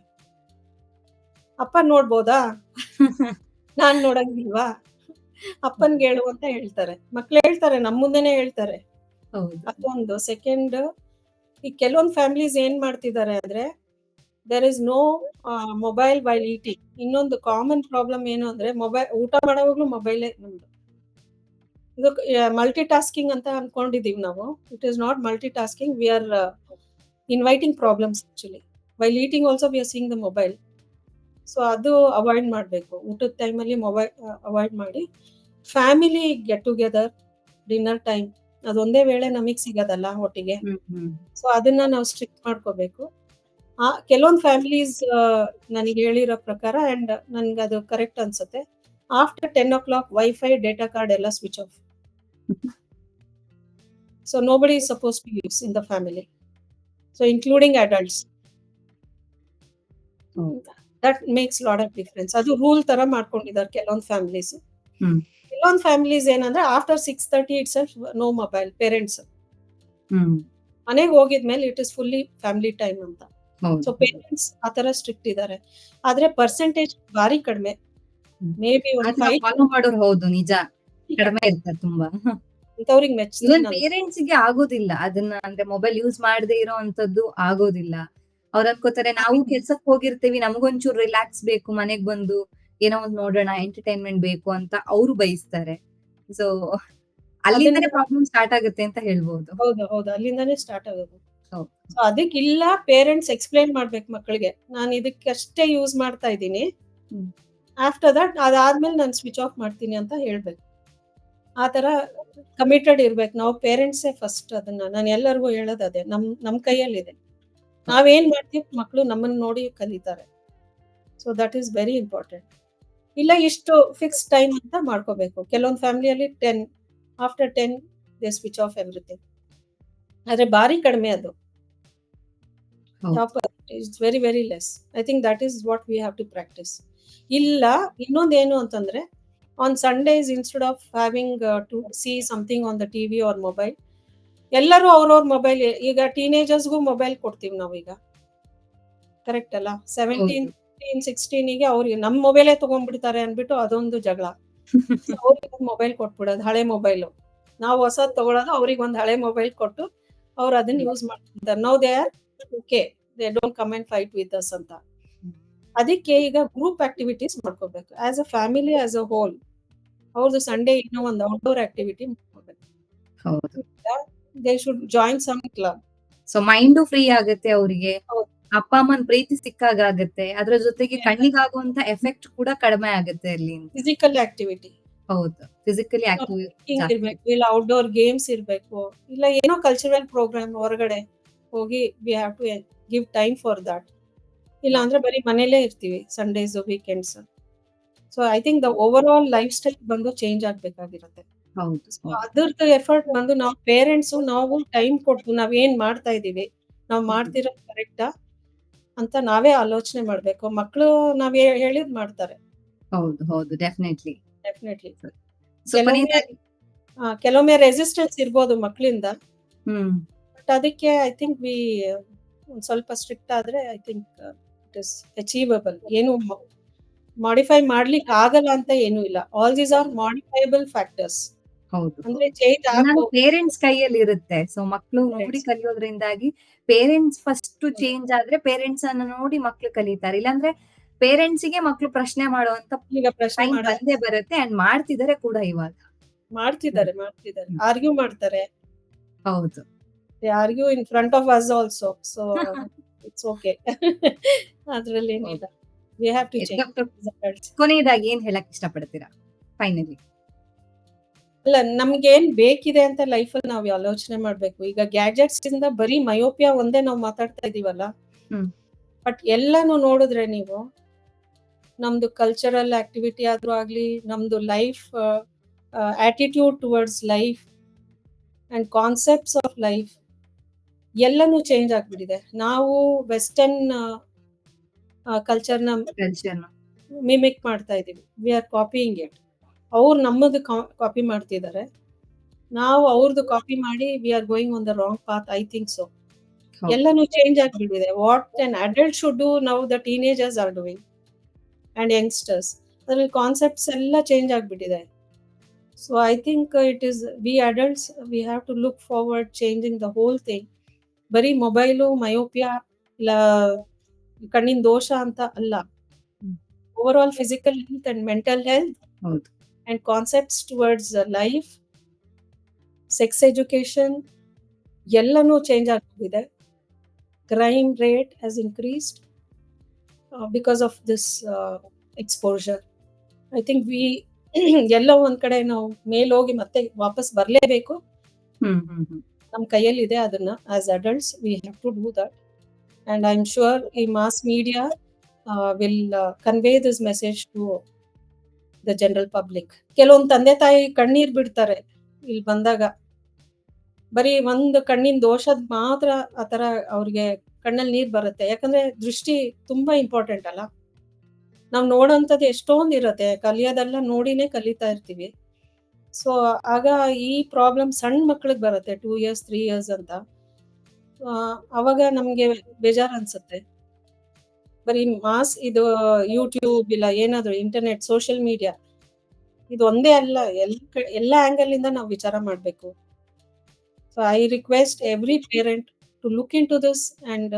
ಅಪ್ಪ ನೋಡ್ಬೋದಾ? ನಾನ್ ನೋಡಂಗಿಲ್ವಾ? ಅಪ್ಪನ್ಗೆ ಹೇಳು ಅಂತ ಹೇಳ್ತಾರೆ. ಮಕ್ಳು ಹೇಳ್ತಾರೆ ನಮ್ಮ ಮುಂದೆನೆ ಹೇಳ್ತಾರೆ.
ಹೌದು.
ಅದೊಂದು. ಸೆಕೆಂಡ್ ಈ ಕೆಲವೊಂದು ಫ್ಯಾಮಿಲೀಸ್ ಏನ್ ಮಾಡ್ತಿದ್ದಾರೆ ಅಂದ್ರೆ there is no mobile while eating ಇನ್ನೊಂದು ಕಾಮನ್ ಪ್ರಾಬ್ಲಮ್ ಏನು ಅಂದ್ರೆ ಮೊಬೈಲ್ ಊಟ ಮಾಡೋವಾಗ್ಲೂ ಮೊಬೈಲೇ ನಮ್ದು. ಇದು ಮಲ್ಟಿ ಟಾಸ್ಕಿಂಗ್ ಅಂತ ಅನ್ಕೊಂಡಿದೀವಿ ನಾವು. It is not multitasking we are inviting problems actually while eating also we are seeing the mobile so ಅದು ಅವಾಯ್ಡ್ ಮಾಡಬೇಕು. ಊಟದ ಟೈಮಲ್ಲಿ ಮೊಬೈಲ್ ಅವಾಯ್ಡ್ ಮಾಡಿ. Family get together dinner time ಅದೊಂದೇ ವೇಳೆ ನಮಗ್ ಸಿಗೋದಲ್ಲ ಒಟ್ಟಿಗೆ. ಸೊ ಅದನ್ನ ನಾವು ಸ್ಟ್ರಿಕ್ಟ್ ಮಾಡ್ಕೋಬೇಕು. ಆ ಕೆಲವೊಂದು ಫ್ಯಾಮಿಲೀಸ್ ನನಗೆ ಹೇಳಿರೋ ಪ್ರಕಾರ ಅಂಡ್ ನನ್ಗೆ ಅದು ಕರೆಕ್ಟ್ ಅನ್ಸುತ್ತೆ. After ten o'clock wifi data card ಎಲ್ಲ switch off so nobody suppose to use in the family so including adults that makes lot of difference ಅದು ರೂಲ್ ತರ ಮಾಡ್ಕೊಂಡಿದ್ದಾರೆ ಕೆಲವೊಂದು ಫ್ಯಾಮಿಲೀಸ್ ಕೆಲವೊಂದ್ ಫ್ಯಾಮಿಲೀಸ್ ಏನಂದ್ರೆ after six thirty it's no mobile parents ಮನೆಗೆ ಹೋಗಿದ್ಮೇಲೆ it is fully family time ಅಂತ. So parents ಆತರ strict ಇದಾರೆ. ಆದ್ರೆ ಪರ್ಸೆಂಟೇಜ್ ಭಾರಿ ಕಡಿಮೆ. ಮೇ ಬಿ
ಮಾಡೋರು ಹೌದು ನಿಜ. ಕಡಿಮೆ ಇರ್ತಾರೆ ತುಂಬಾ. ಪೇರೆಂಟ್ಸ್ಗೆ ಆಗೋದಿಲ್ಲ. ಅದನ್ನ ಅಂದ್ರೆ ಮೊಬೈಲ್ ಯೂಸ್ ಮಾಡದೇ ಇರೋ ಅಂತದ್ದು ಆಗೋದಿಲ್ಲ. ಅವ್ರ ಅನ್ಕೋತಾರೆ ನಾವು ಕೆಲ್ಸಕ್ ಹೋಗಿರ್ತೀವಿ ನಮಗೊಂಚೂರು ರಿಲ್ಯಾಕ್ಸ್ ಬೇಕು ಮನೆಗ್ ಬಂದು ಏನೋ ಒಂದ್ ನೋಡೋಣ ಎಂಟರ್ಟೈನ್ಮೆಂಟ್ ಬೇಕು ಅಂತ ಅವ್ರು ಬಯಸ್ತಾರೆ. ಸೊ ಅಲ್ಲಿಂದನೇ ಪ್ರಾಬ್ಲಮ್ ಸ್ಟಾರ್ಟ್ ಆಗುತ್ತೆ ಅಂತ ಹೇಳ್ಬಹುದು
ಹೌದು ಹೌದು ಅಲ್ಲಿಂದಾನೇ ಸ್ಟಾರ್ಟ್ ಆಗೋದು.
ಸೊ
ಸೊ ಅದಕ್ಕಿಲ್ಲ ಪೇರೆಂಟ್ಸ್ ಎಕ್ಸ್ಪ್ಲೈನ್ ಮಾಡ್ಬೇಕು ಮಕ್ಕಳಿಗೆ ನಾನು ಇದಕ್ಕಷ್ಟೇ ಯೂಸ್ ಮಾಡ್ತಾ ಇದ್ದೀನಿ. ಆಫ್ಟರ್ ದಟ್ ಅದಾದ್ಮೇಲೆ ನಾನು ಸ್ವಿಚ್ ಆಫ್ ಮಾಡ್ತೀನಿ ಅಂತ ಹೇಳ್ಬೇಕು. ಆ ತರ ಕಮಿಟೆಡ್ ಇರ್ಬೇಕು. ನಾವು ಪೇರೆಂಟ್ಸೇ ಫಸ್ಟ್ ಅದನ್ನ. ನಾನು ಎಲ್ಲರಿಗೂ ಹೇಳೋದು ಅದೇ. ನಮ್ ನಮ್ ಕೈಯಲ್ಲಿದೆ. ನಾವೇನ್ ಮಾಡ್ತೀವಿ? ಮಕ್ಕಳು ನಮ್ಮನ್ನ ನೋಡಿ ಕಲಿತಾರೆ. So that is very important ಇಲ್ಲ ಇಷ್ಟು ಫಿಕ್ಸ್ ಟೈಮ್ ಅಂತ ಮಾಡ್ಕೋಬೇಕು. ಕೆಲವೊಂದು ಫ್ಯಾಮಿಲಿಯಲ್ಲಿ ten after ten they switch off everything ಆದ್ರೆ ಭಾರಿ ಕಡಿಮೆ ಅದು. It's very very less I think that is what we have to practise ಇಲ್ಲ ಇನ್ನೊಂದೇನು ಅಂತಂದ್ರೆ on Sundays instead of having to see something on the TV or mobile ಎಲ್ಲರೂ ಅವ್ರವ್ರ mobile ಈಗ ಟೀನೇಜರ್ಸ್ಗೂ ಮೊಬೈಲ್ ಕೊಡ್ತೀವಿ ನಾವೀಗ. ಕರೆಕ್ಟ್ ಅಲ್ಲ? ಸೆವೆಂಟೀನ್ ಫಿಫ್ಟೀನ್ ಸಿಕ್ಸ್ಟೀನಿಗೆ ಅವ್ರಿಗೆ ನಮ್ಮ ಮೊಬೈಲೇ ತಗೊಂಡ್ಬಿಡ್ತಾರೆ ಅನ್ಬಿಟ್ಟು ಅದೊಂದು ಜಗಳ. ಅವ್ರಿಗೆ ಮೊಬೈಲ್ ಕೊಟ್ಬಿಡೋದು ಹಳೆ ಮೊಬೈಲು ನಾವು ಹೊಸದ್ ತಗೊಳೋದು ಅವ್ರಿಗೆ ಒಂದು ಹಳೆ ಮೊಬೈಲ್ ಕೊಟ್ಟು ಅವ್ರು ಅದನ್ನ ಯೂಸ್ ಮಾಡ್ತಿದ್ದಾರೆ no they are okay they don't come and fight with us ಅಂತ. ಅದಕ್ಕೆ ಈಗ ಗ್ರೂಪ್ ಆಕ್ಟಿವಿಟೀಸ್ ಮಾಡ್ಕೋಬೇಕು. As a family as a whole ಅವ್ರದ್ದು ಸಂಡೇ ಇನ್ನೂ ಒಂದು ಔಟ್ಡೋರ್ ಆಕ್ಟಿವಿಟಿ ಮಾಡ್ಕೋಬೇಕು. They should join some club
so mind free ಆಗುತ್ತೆ ಅವರಿಗೆ. ಅಪ್ಪ ಅಮ್ಮನ ಪ್ರೀತಿ ಸಿಕ್ಕಾಗ ಆಗುತ್ತೆ ಅದ್ರ ಜೊತೆಗೆ ಕಣ್ಣಿಗಾಗುವಂತ ಎಫೆಕ್ಟ್ ಕೂಡ ಕಡಿಮೆ ಆಗುತ್ತೆ ಅಲ್ಲಿ.
ಫಿಸಿಕಲ್ ಆಕ್ಟಿವಿಟಿ
ಹೌದು. Physically activity.
ಇರ್ಬೇಕು ಇಲ್ಲ ಔಟ್ಡೋರ್ ಗೇಮ್ಸ್ ಇರ್ಬೇಕು ಇಲ್ಲ ಏನೋ ಕಲ್ಚರಲ್ ಪ್ರೋಗ್ರಾಮ್ ಹೊರಗಡೆ ಹೋಗಿ we have to give time for that ಇಲ್ಲ ಅಂದ್ರೆ ಬರೀ ಮನೇಲೇ ಇರ್ತೀವಿ Sundays weekends so I think the overall lifestyle ಬಂದು ಚೇಂಜ್ ಆಗ್ಬೇಕಾಗಿರುತ್ತೆ.
ಹೌದು.
ಸೊ ಅದ್ರದ್ದು ಎಫರ್ಟ್ ಬಂದು ನಾವು ಪೇರೆಂಟ್ಸ್ ನಾವು ಟೈಮ್ ಕೊಟ್ಟು ನಾವ್ ಏನ್ ಮಾಡ್ತಾ ಇದೀವಿ ನಾವ್ ಮಾಡ್ತಿರೋದು ಕರೆಕ್ಟಾ ಅಂತ ನಾವೇ ಆಲೋಚನೆ ಮಾಡ್ಬೇಕು. ಮಕ್ಕಳು ನಾವ್ ಹೇ- ಹೇಳಿದ್ ಮಾಡ್ತಾರೆ.
ಹೌದು ಹೌದು ಡೆಫಿನೆಟ್ಲಿ
ಡೆಫಿನೆಟ್ಲಿ
ಸೊ
ಕೆಲವೊಮ್ಮೆ
ಕೊನೆಯದಾಗಿ
ಆ, ಕೆಲವೊಮ್ಮೆ ರೆಸಿಸ್ಟೆನ್ಸ್ ಇರ್ಬೋದು ಮಕ್ಕಳಿಂದ
ಹ್ಮ್.
ಬಟ್ ಅದಕ್ಕೆ ಐ ಥಿಂಕ್ ವಿ ಒಂದ್ ಸ್ವಲ್ಪ ಸ್ಟ್ರಿಕ್ಟ್ ಆದ್ರೆ I think it is achievable ಏನು ಮಾಡಿಫೈ ಮಾಡ್ಲಿಕ್ಕೆ ಆಗಲ್ಲ ಅಂತ ಏನೂ ಇಲ್ಲ. All these are modifiable factors
ಹೌದು. ಪೇರೆಂಟ್ಸ್ ಕೈಯಲ್ಲಿ ಇರುತ್ತೆ ಸೊ ಮಕ್ಕಳು ನೋಡಿ ಕಲಿಯೋದ್ರಿಂದಾಗಿ ಪೇರೆಂಟ್ಸ್ ಫಸ್ಟ್ ಚೇಂಜ್ ಆದ್ರೆ ಪೇರೆಂಟ್ಸ್ ಅನ್ನ ನೋಡಿ ಮಕ್ಳು ಕಲಿತಾರೆ. ಇಲ್ಲಾಂದ್ರೆ ಪೇರೆಂಟ್ಸ್ಗೆ ಮಕ್ಳು ಪ್ರಶ್ನೆ ಮಾಡುವಂತ ಬಂದೇ ಬರುತ್ತೆ ಅಂಡ್ ಮಾಡ್ತಿದ್ದಾರೆ ಕೂಡ ಇವಾಗ.
ಮಾಡ್ತಿದ್ದಾರೆ ಮಾಡ್ತಿದ್ದಾರೆ. ಆರ್ಗ್ಯೂ ಮಾಡ್ತಾರೆ.
ಹೌದು.
Argue in front of us also so it's okay ಅದ್ರಲ್ಲಿ ಏನಿಲ್ಲ. ವಿ ಹ್ಯಾವ್ ಟು
ಕೊನೆಯದಾಗಿ ಏನ್ ಹೇಳಕ್ ಇಷ್ಟಪಡ್ತೀರಾ? ಫೈನಲಿ
ಅಲ್ಲ ನಮ್ಗೆ ಏನ್ ಬೇಕಿದೆ ಅಂತ ಲೈಫ್ ಅಲ್ಲಿ ನಾವು ಆಲೋಚನೆ ಮಾಡ್ಬೇಕು. ಈಗ ಗ್ಯಾಜೆಟ್ಸ್ ಇಂದ ಬರೀ ಮಯೋಪಿಯಾ ಒಂದೇ ನಾವು ಮಾತಾಡ್ತಾ ಇದೀವಲ್ಲ. ಬಟ್ ಎಲ್ಲಾನು ನೋಡಿದ್ರೆ ನೀವು ನಮ್ದು ಕಲ್ಚರಲ್ ಆಕ್ಟಿವಿಟಿ ಆದ್ರೂ ಆಗ್ಲಿ ನಮ್ದು life attitude towards life and concepts of life ಎಲ್ಲಾನು ಚೇಂಜ್ ಆಗ್ಬಿಟ್ಟಿದೆ. ನಾವು ವೆಸ್ಟರ್ನ್ ಕಲ್ಚರ್ನ
ಕಲ್ಚರ್
ಮಿಮಿಕ್ ಮಾಡ್ತಾ ಇದೀವಿ. ವಿ ಆರ್ ಕಾಪಿಯಿಂಗ್ ಇಟ್ ಅವ್ರು ನಮ್ಮದು ಕಾಪಿ ಮಾಡ್ತಿದ್ದಾರೆ ನಾವು ಅವ್ರದ್ದು ಕಾಪಿ ಮಾಡಿ we are going on the wrong path I think so. ಎಲ್ಲಾನು ಚೇಂಜ್ ಆಗಿಬಿಟ್ಟಿದೆ. What an adult should do ನಾವು the teenagers are doing and youngsters ಅದ್ರಲ್ಲಿ ಕಾನ್ಸೆಪ್ಟ್ಸ್ ಎಲ್ಲ ಚೇಂಜ್ ಆಗಿಬಿಟ್ಟಿದೆ. So I think it is we adults we have to look forward changing the whole thing ಬರೀ mobile myopia ಇಲ್ಲ ಕಣ್ಣಿನ ದೋಷ ಅಂತ ಅಲ್ಲ. Overall physical health and mental health and concepts towards life sex education ಎಲ್ಲನೂ change ಆಗಿದೆ crime rate has increased because of this exposure I think we ಎಲ್ಲೋ ಒಂದ್ ಕಡೆ ನಾವು ಮೇಲೋಗಿ ಮತ್ತೆ ವಾಪಸ್ ಬರಲೇಬೇಕು. ನಮ್ಮ ಕೈಯಲ್ಲಿದೆ ಅದನ್ನ. As adults we have to do that and I am sure ಈ mass media will convey this message to the general public ಕೆಲವೊಂದು ತಂದೆ ತಾಯಿ ಕಣ್ಣೀರು ಬಿಡ್ತಾರೆ ಇಲ್ಲಿ ಬಂದಾಗ. ಬರೀ ಒಂದು ಕಣ್ಣಿನ ದೋಷದ್ ಮಾತ್ರ ಆತರ ಅವ್ರಿಗೆ ಕಣ್ಣಲ್ಲಿ ನೀರ್ ಬರುತ್ತೆ. ಯಾಕಂದ್ರೆ ದೃಷ್ಟಿ ತುಂಬಾ ಇಂಪಾರ್ಟೆಂಟ್ ಅಲ್ಲ. ನಾವು ನೋಡೋಂಥದ್ದು ಎಷ್ಟೊಂದು ಇರುತ್ತೆ. ಕಲಿಯೋದೆಲ್ಲ ನೋಡಿನೇ ಕಲಿತಾ ಇರ್ತೀವಿ. ಸೊ ಆಗ ಈ ಪ್ರಾಬ್ಲಮ್ ಸಣ್ಣ ಮಕ್ಳಿಗೆ ಬರುತ್ತೆ ಟೂ ಇಯರ್ಸ್ ತ್ರೀ ಇಯರ್ಸ್ ಅಂತ. ಅವಾಗ ನಮಗೆ ಬೇಜಾರು ಅನ್ಸುತ್ತೆ. ಬರೀ ಮಾಸ್ ಇದು ಯೂಟ್ಯೂಬ್ ಇಲ್ಲ ಏನಾದ್ರು ಇಂಟರ್ನೆಟ್ ಸೋಷಿಯಲ್ ಮೀಡಿಯಾ ಇದು ಒಂದೇ ಅಲ್ಲ ಎಲ್ಲ ಕಡೆ- ಎಲ್ಲ ಆಂಗಲ್ ಇಂದ ನಾವು ವಿಚಾರ ಮಾಡ್ಬೇಕು. So I request every parent to look into this and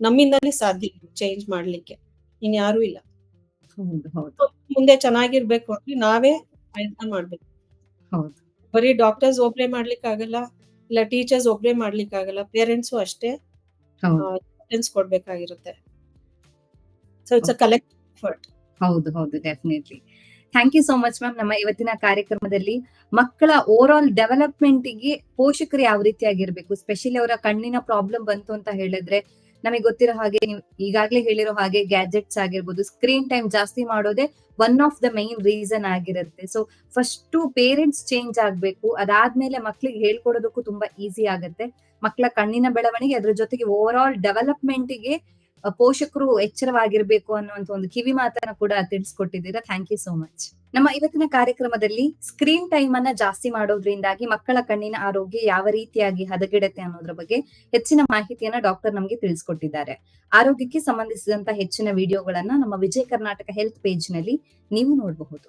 ನಮ್ಮಿಂದಲೇ ಸಾಧ್ಯ ಚೇಂಜ್ ಮಾಡ್ಲಿಕ್ಕೆ. ಇನ್ಯಾರೂ ಇಲ್ಲ. ಮುಂದೆ ಚೆನ್ನಾಗಿರ್ಬೇಕು ಅಂದ್ರೆ ನಾವೇ ಪ್ರಯತ್ನ ಮಾಡ್ಬೇಕು. ಬರೀ ಡಾಕ್ಟರ್ಸ್ ಒಬ್ರೇ ಮಾಡ್ಲಿಕ್ಕೆ ಆಗಲ್ಲ ಇಲ್ಲ ಟೀಚರ್ಸ್ ಒಬ್ರೇ ಮಾಡ್ಲಿಕ್ಕೆ ಆಗಲ್ಲ ಪೇರೆಂಟ್ಸು ಅಷ್ಟೇ ಕೊಡ್ಬೇಕಾಗಿರುತ್ತೆ. So it's a collect effort
ಹೌದು ಹೌದು definitely thank you so much ma'am ನಮ್ಮ ಇವತ್ತಿನ ಕಾರ್ಯಕ್ರಮದಲ್ಲಿ ಮಕ್ಕಳ ಓವರ್ ಆಲ್ ಡೆವಲಪ್ಮೆಂಟ್ಗೆ ಪೋಷಕರು ಯಾವ ರೀತಿಯಾಗಿರ್ಬೇಕು? ಸ್ಪೆಷಲಿ ಅವರ ಕಣ್ಣಿನ ಪ್ರಾಬ್ಲಮ್ ಬಂತು ಅಂತ ಹೇಳಿದ್ರೆ ನಮಗೆ ಗೊತ್ತಿರೋ ಹಾಗೆ ನೀವು ಈಗಾಗಲೇ ಹೇಳಿರೋ ಹಾಗೆ ಗ್ಯಾಜೆಟ್ಸ್ ಆಗಿರ್ಬೋದು ಸ್ಕ್ರೀನ್ ಟೈಮ್ ಜಾಸ್ತಿ ಮಾಡೋದೇ one of the main reason ಆಗಿರುತ್ತೆ. ಸೊ ಫಸ್ಟ್ ಪೇರೆಂಟ್ಸ್ ಚೇಂಜ್ ಆಗ್ಬೇಕು. ಅದಾದ್ಮೇಲೆ ಮಕ್ಳಿಗೆ ಹೇಳ್ಕೊಡೋದಕ್ಕೂ ತುಂಬಾ ಈಸಿ ಆಗುತ್ತೆ. ಮಕ್ಕಳ ಕಣ್ಣಿನ ಬೆಳವಣಿಗೆ ಅದ್ರ ಜೊತೆಗೆ ಓವರ್ ಆಲ್ ಡೆವಲಪ್ಮೆಂಟ್ಗೆ ಪೋಷಕರು ಎಚ್ಚರವಾಗಿರ್ಬೇಕು ಅನ್ನುವಂತ ಒಂದು ಕಿವಿ ಮಾತನ್ನ ಕೂಡ ತಿಳಿಸ್ಕೊಟ್ಟಿದ್ದೀರಾ. ಥ್ಯಾಂಕ್ ಯು ಸೋ ಮಚ್ ನಮ್ಮ ಇವತ್ತಿನ ಕಾರ್ಯಕ್ರಮದಲ್ಲಿ ಸ್ಕ್ರೀನ್ ಟೈಮ್ ಅನ್ನ ಜಾಸ್ತಿ ಮಾಡೋದ್ರಿಂದಾಗಿ ಮಕ್ಕಳ ಕಣ್ಣಿನ ಆರೋಗ್ಯ ಯಾವ ರೀತಿಯಾಗಿ ಹದಗೆಡುತ್ತೆ ಅನ್ನೋದ್ರ ಬಗ್ಗೆ ಹೆಚ್ಚಿನ ಮಾಹಿತಿಯನ್ನ ಡಾಕ್ಟರ್ ನಮಗೆ ತಿಳಿಸ್ಕೊಟ್ಟಿದ್ದಾರೆ. ಆರೋಗ್ಯಕ್ಕೆ ಸಂಬಂಧಿಸಿದಂತ ಹೆಚ್ಚಿನ ವಿಡಿಯೋಗಳನ್ನ ನಮ್ಮ ವಿಜಯ ಕರ್ನಾಟಕ ಹೆಲ್ತ್ ಪೇಜ್ನಲ್ಲಿ ನೀವು ನೋಡಬಹುದು.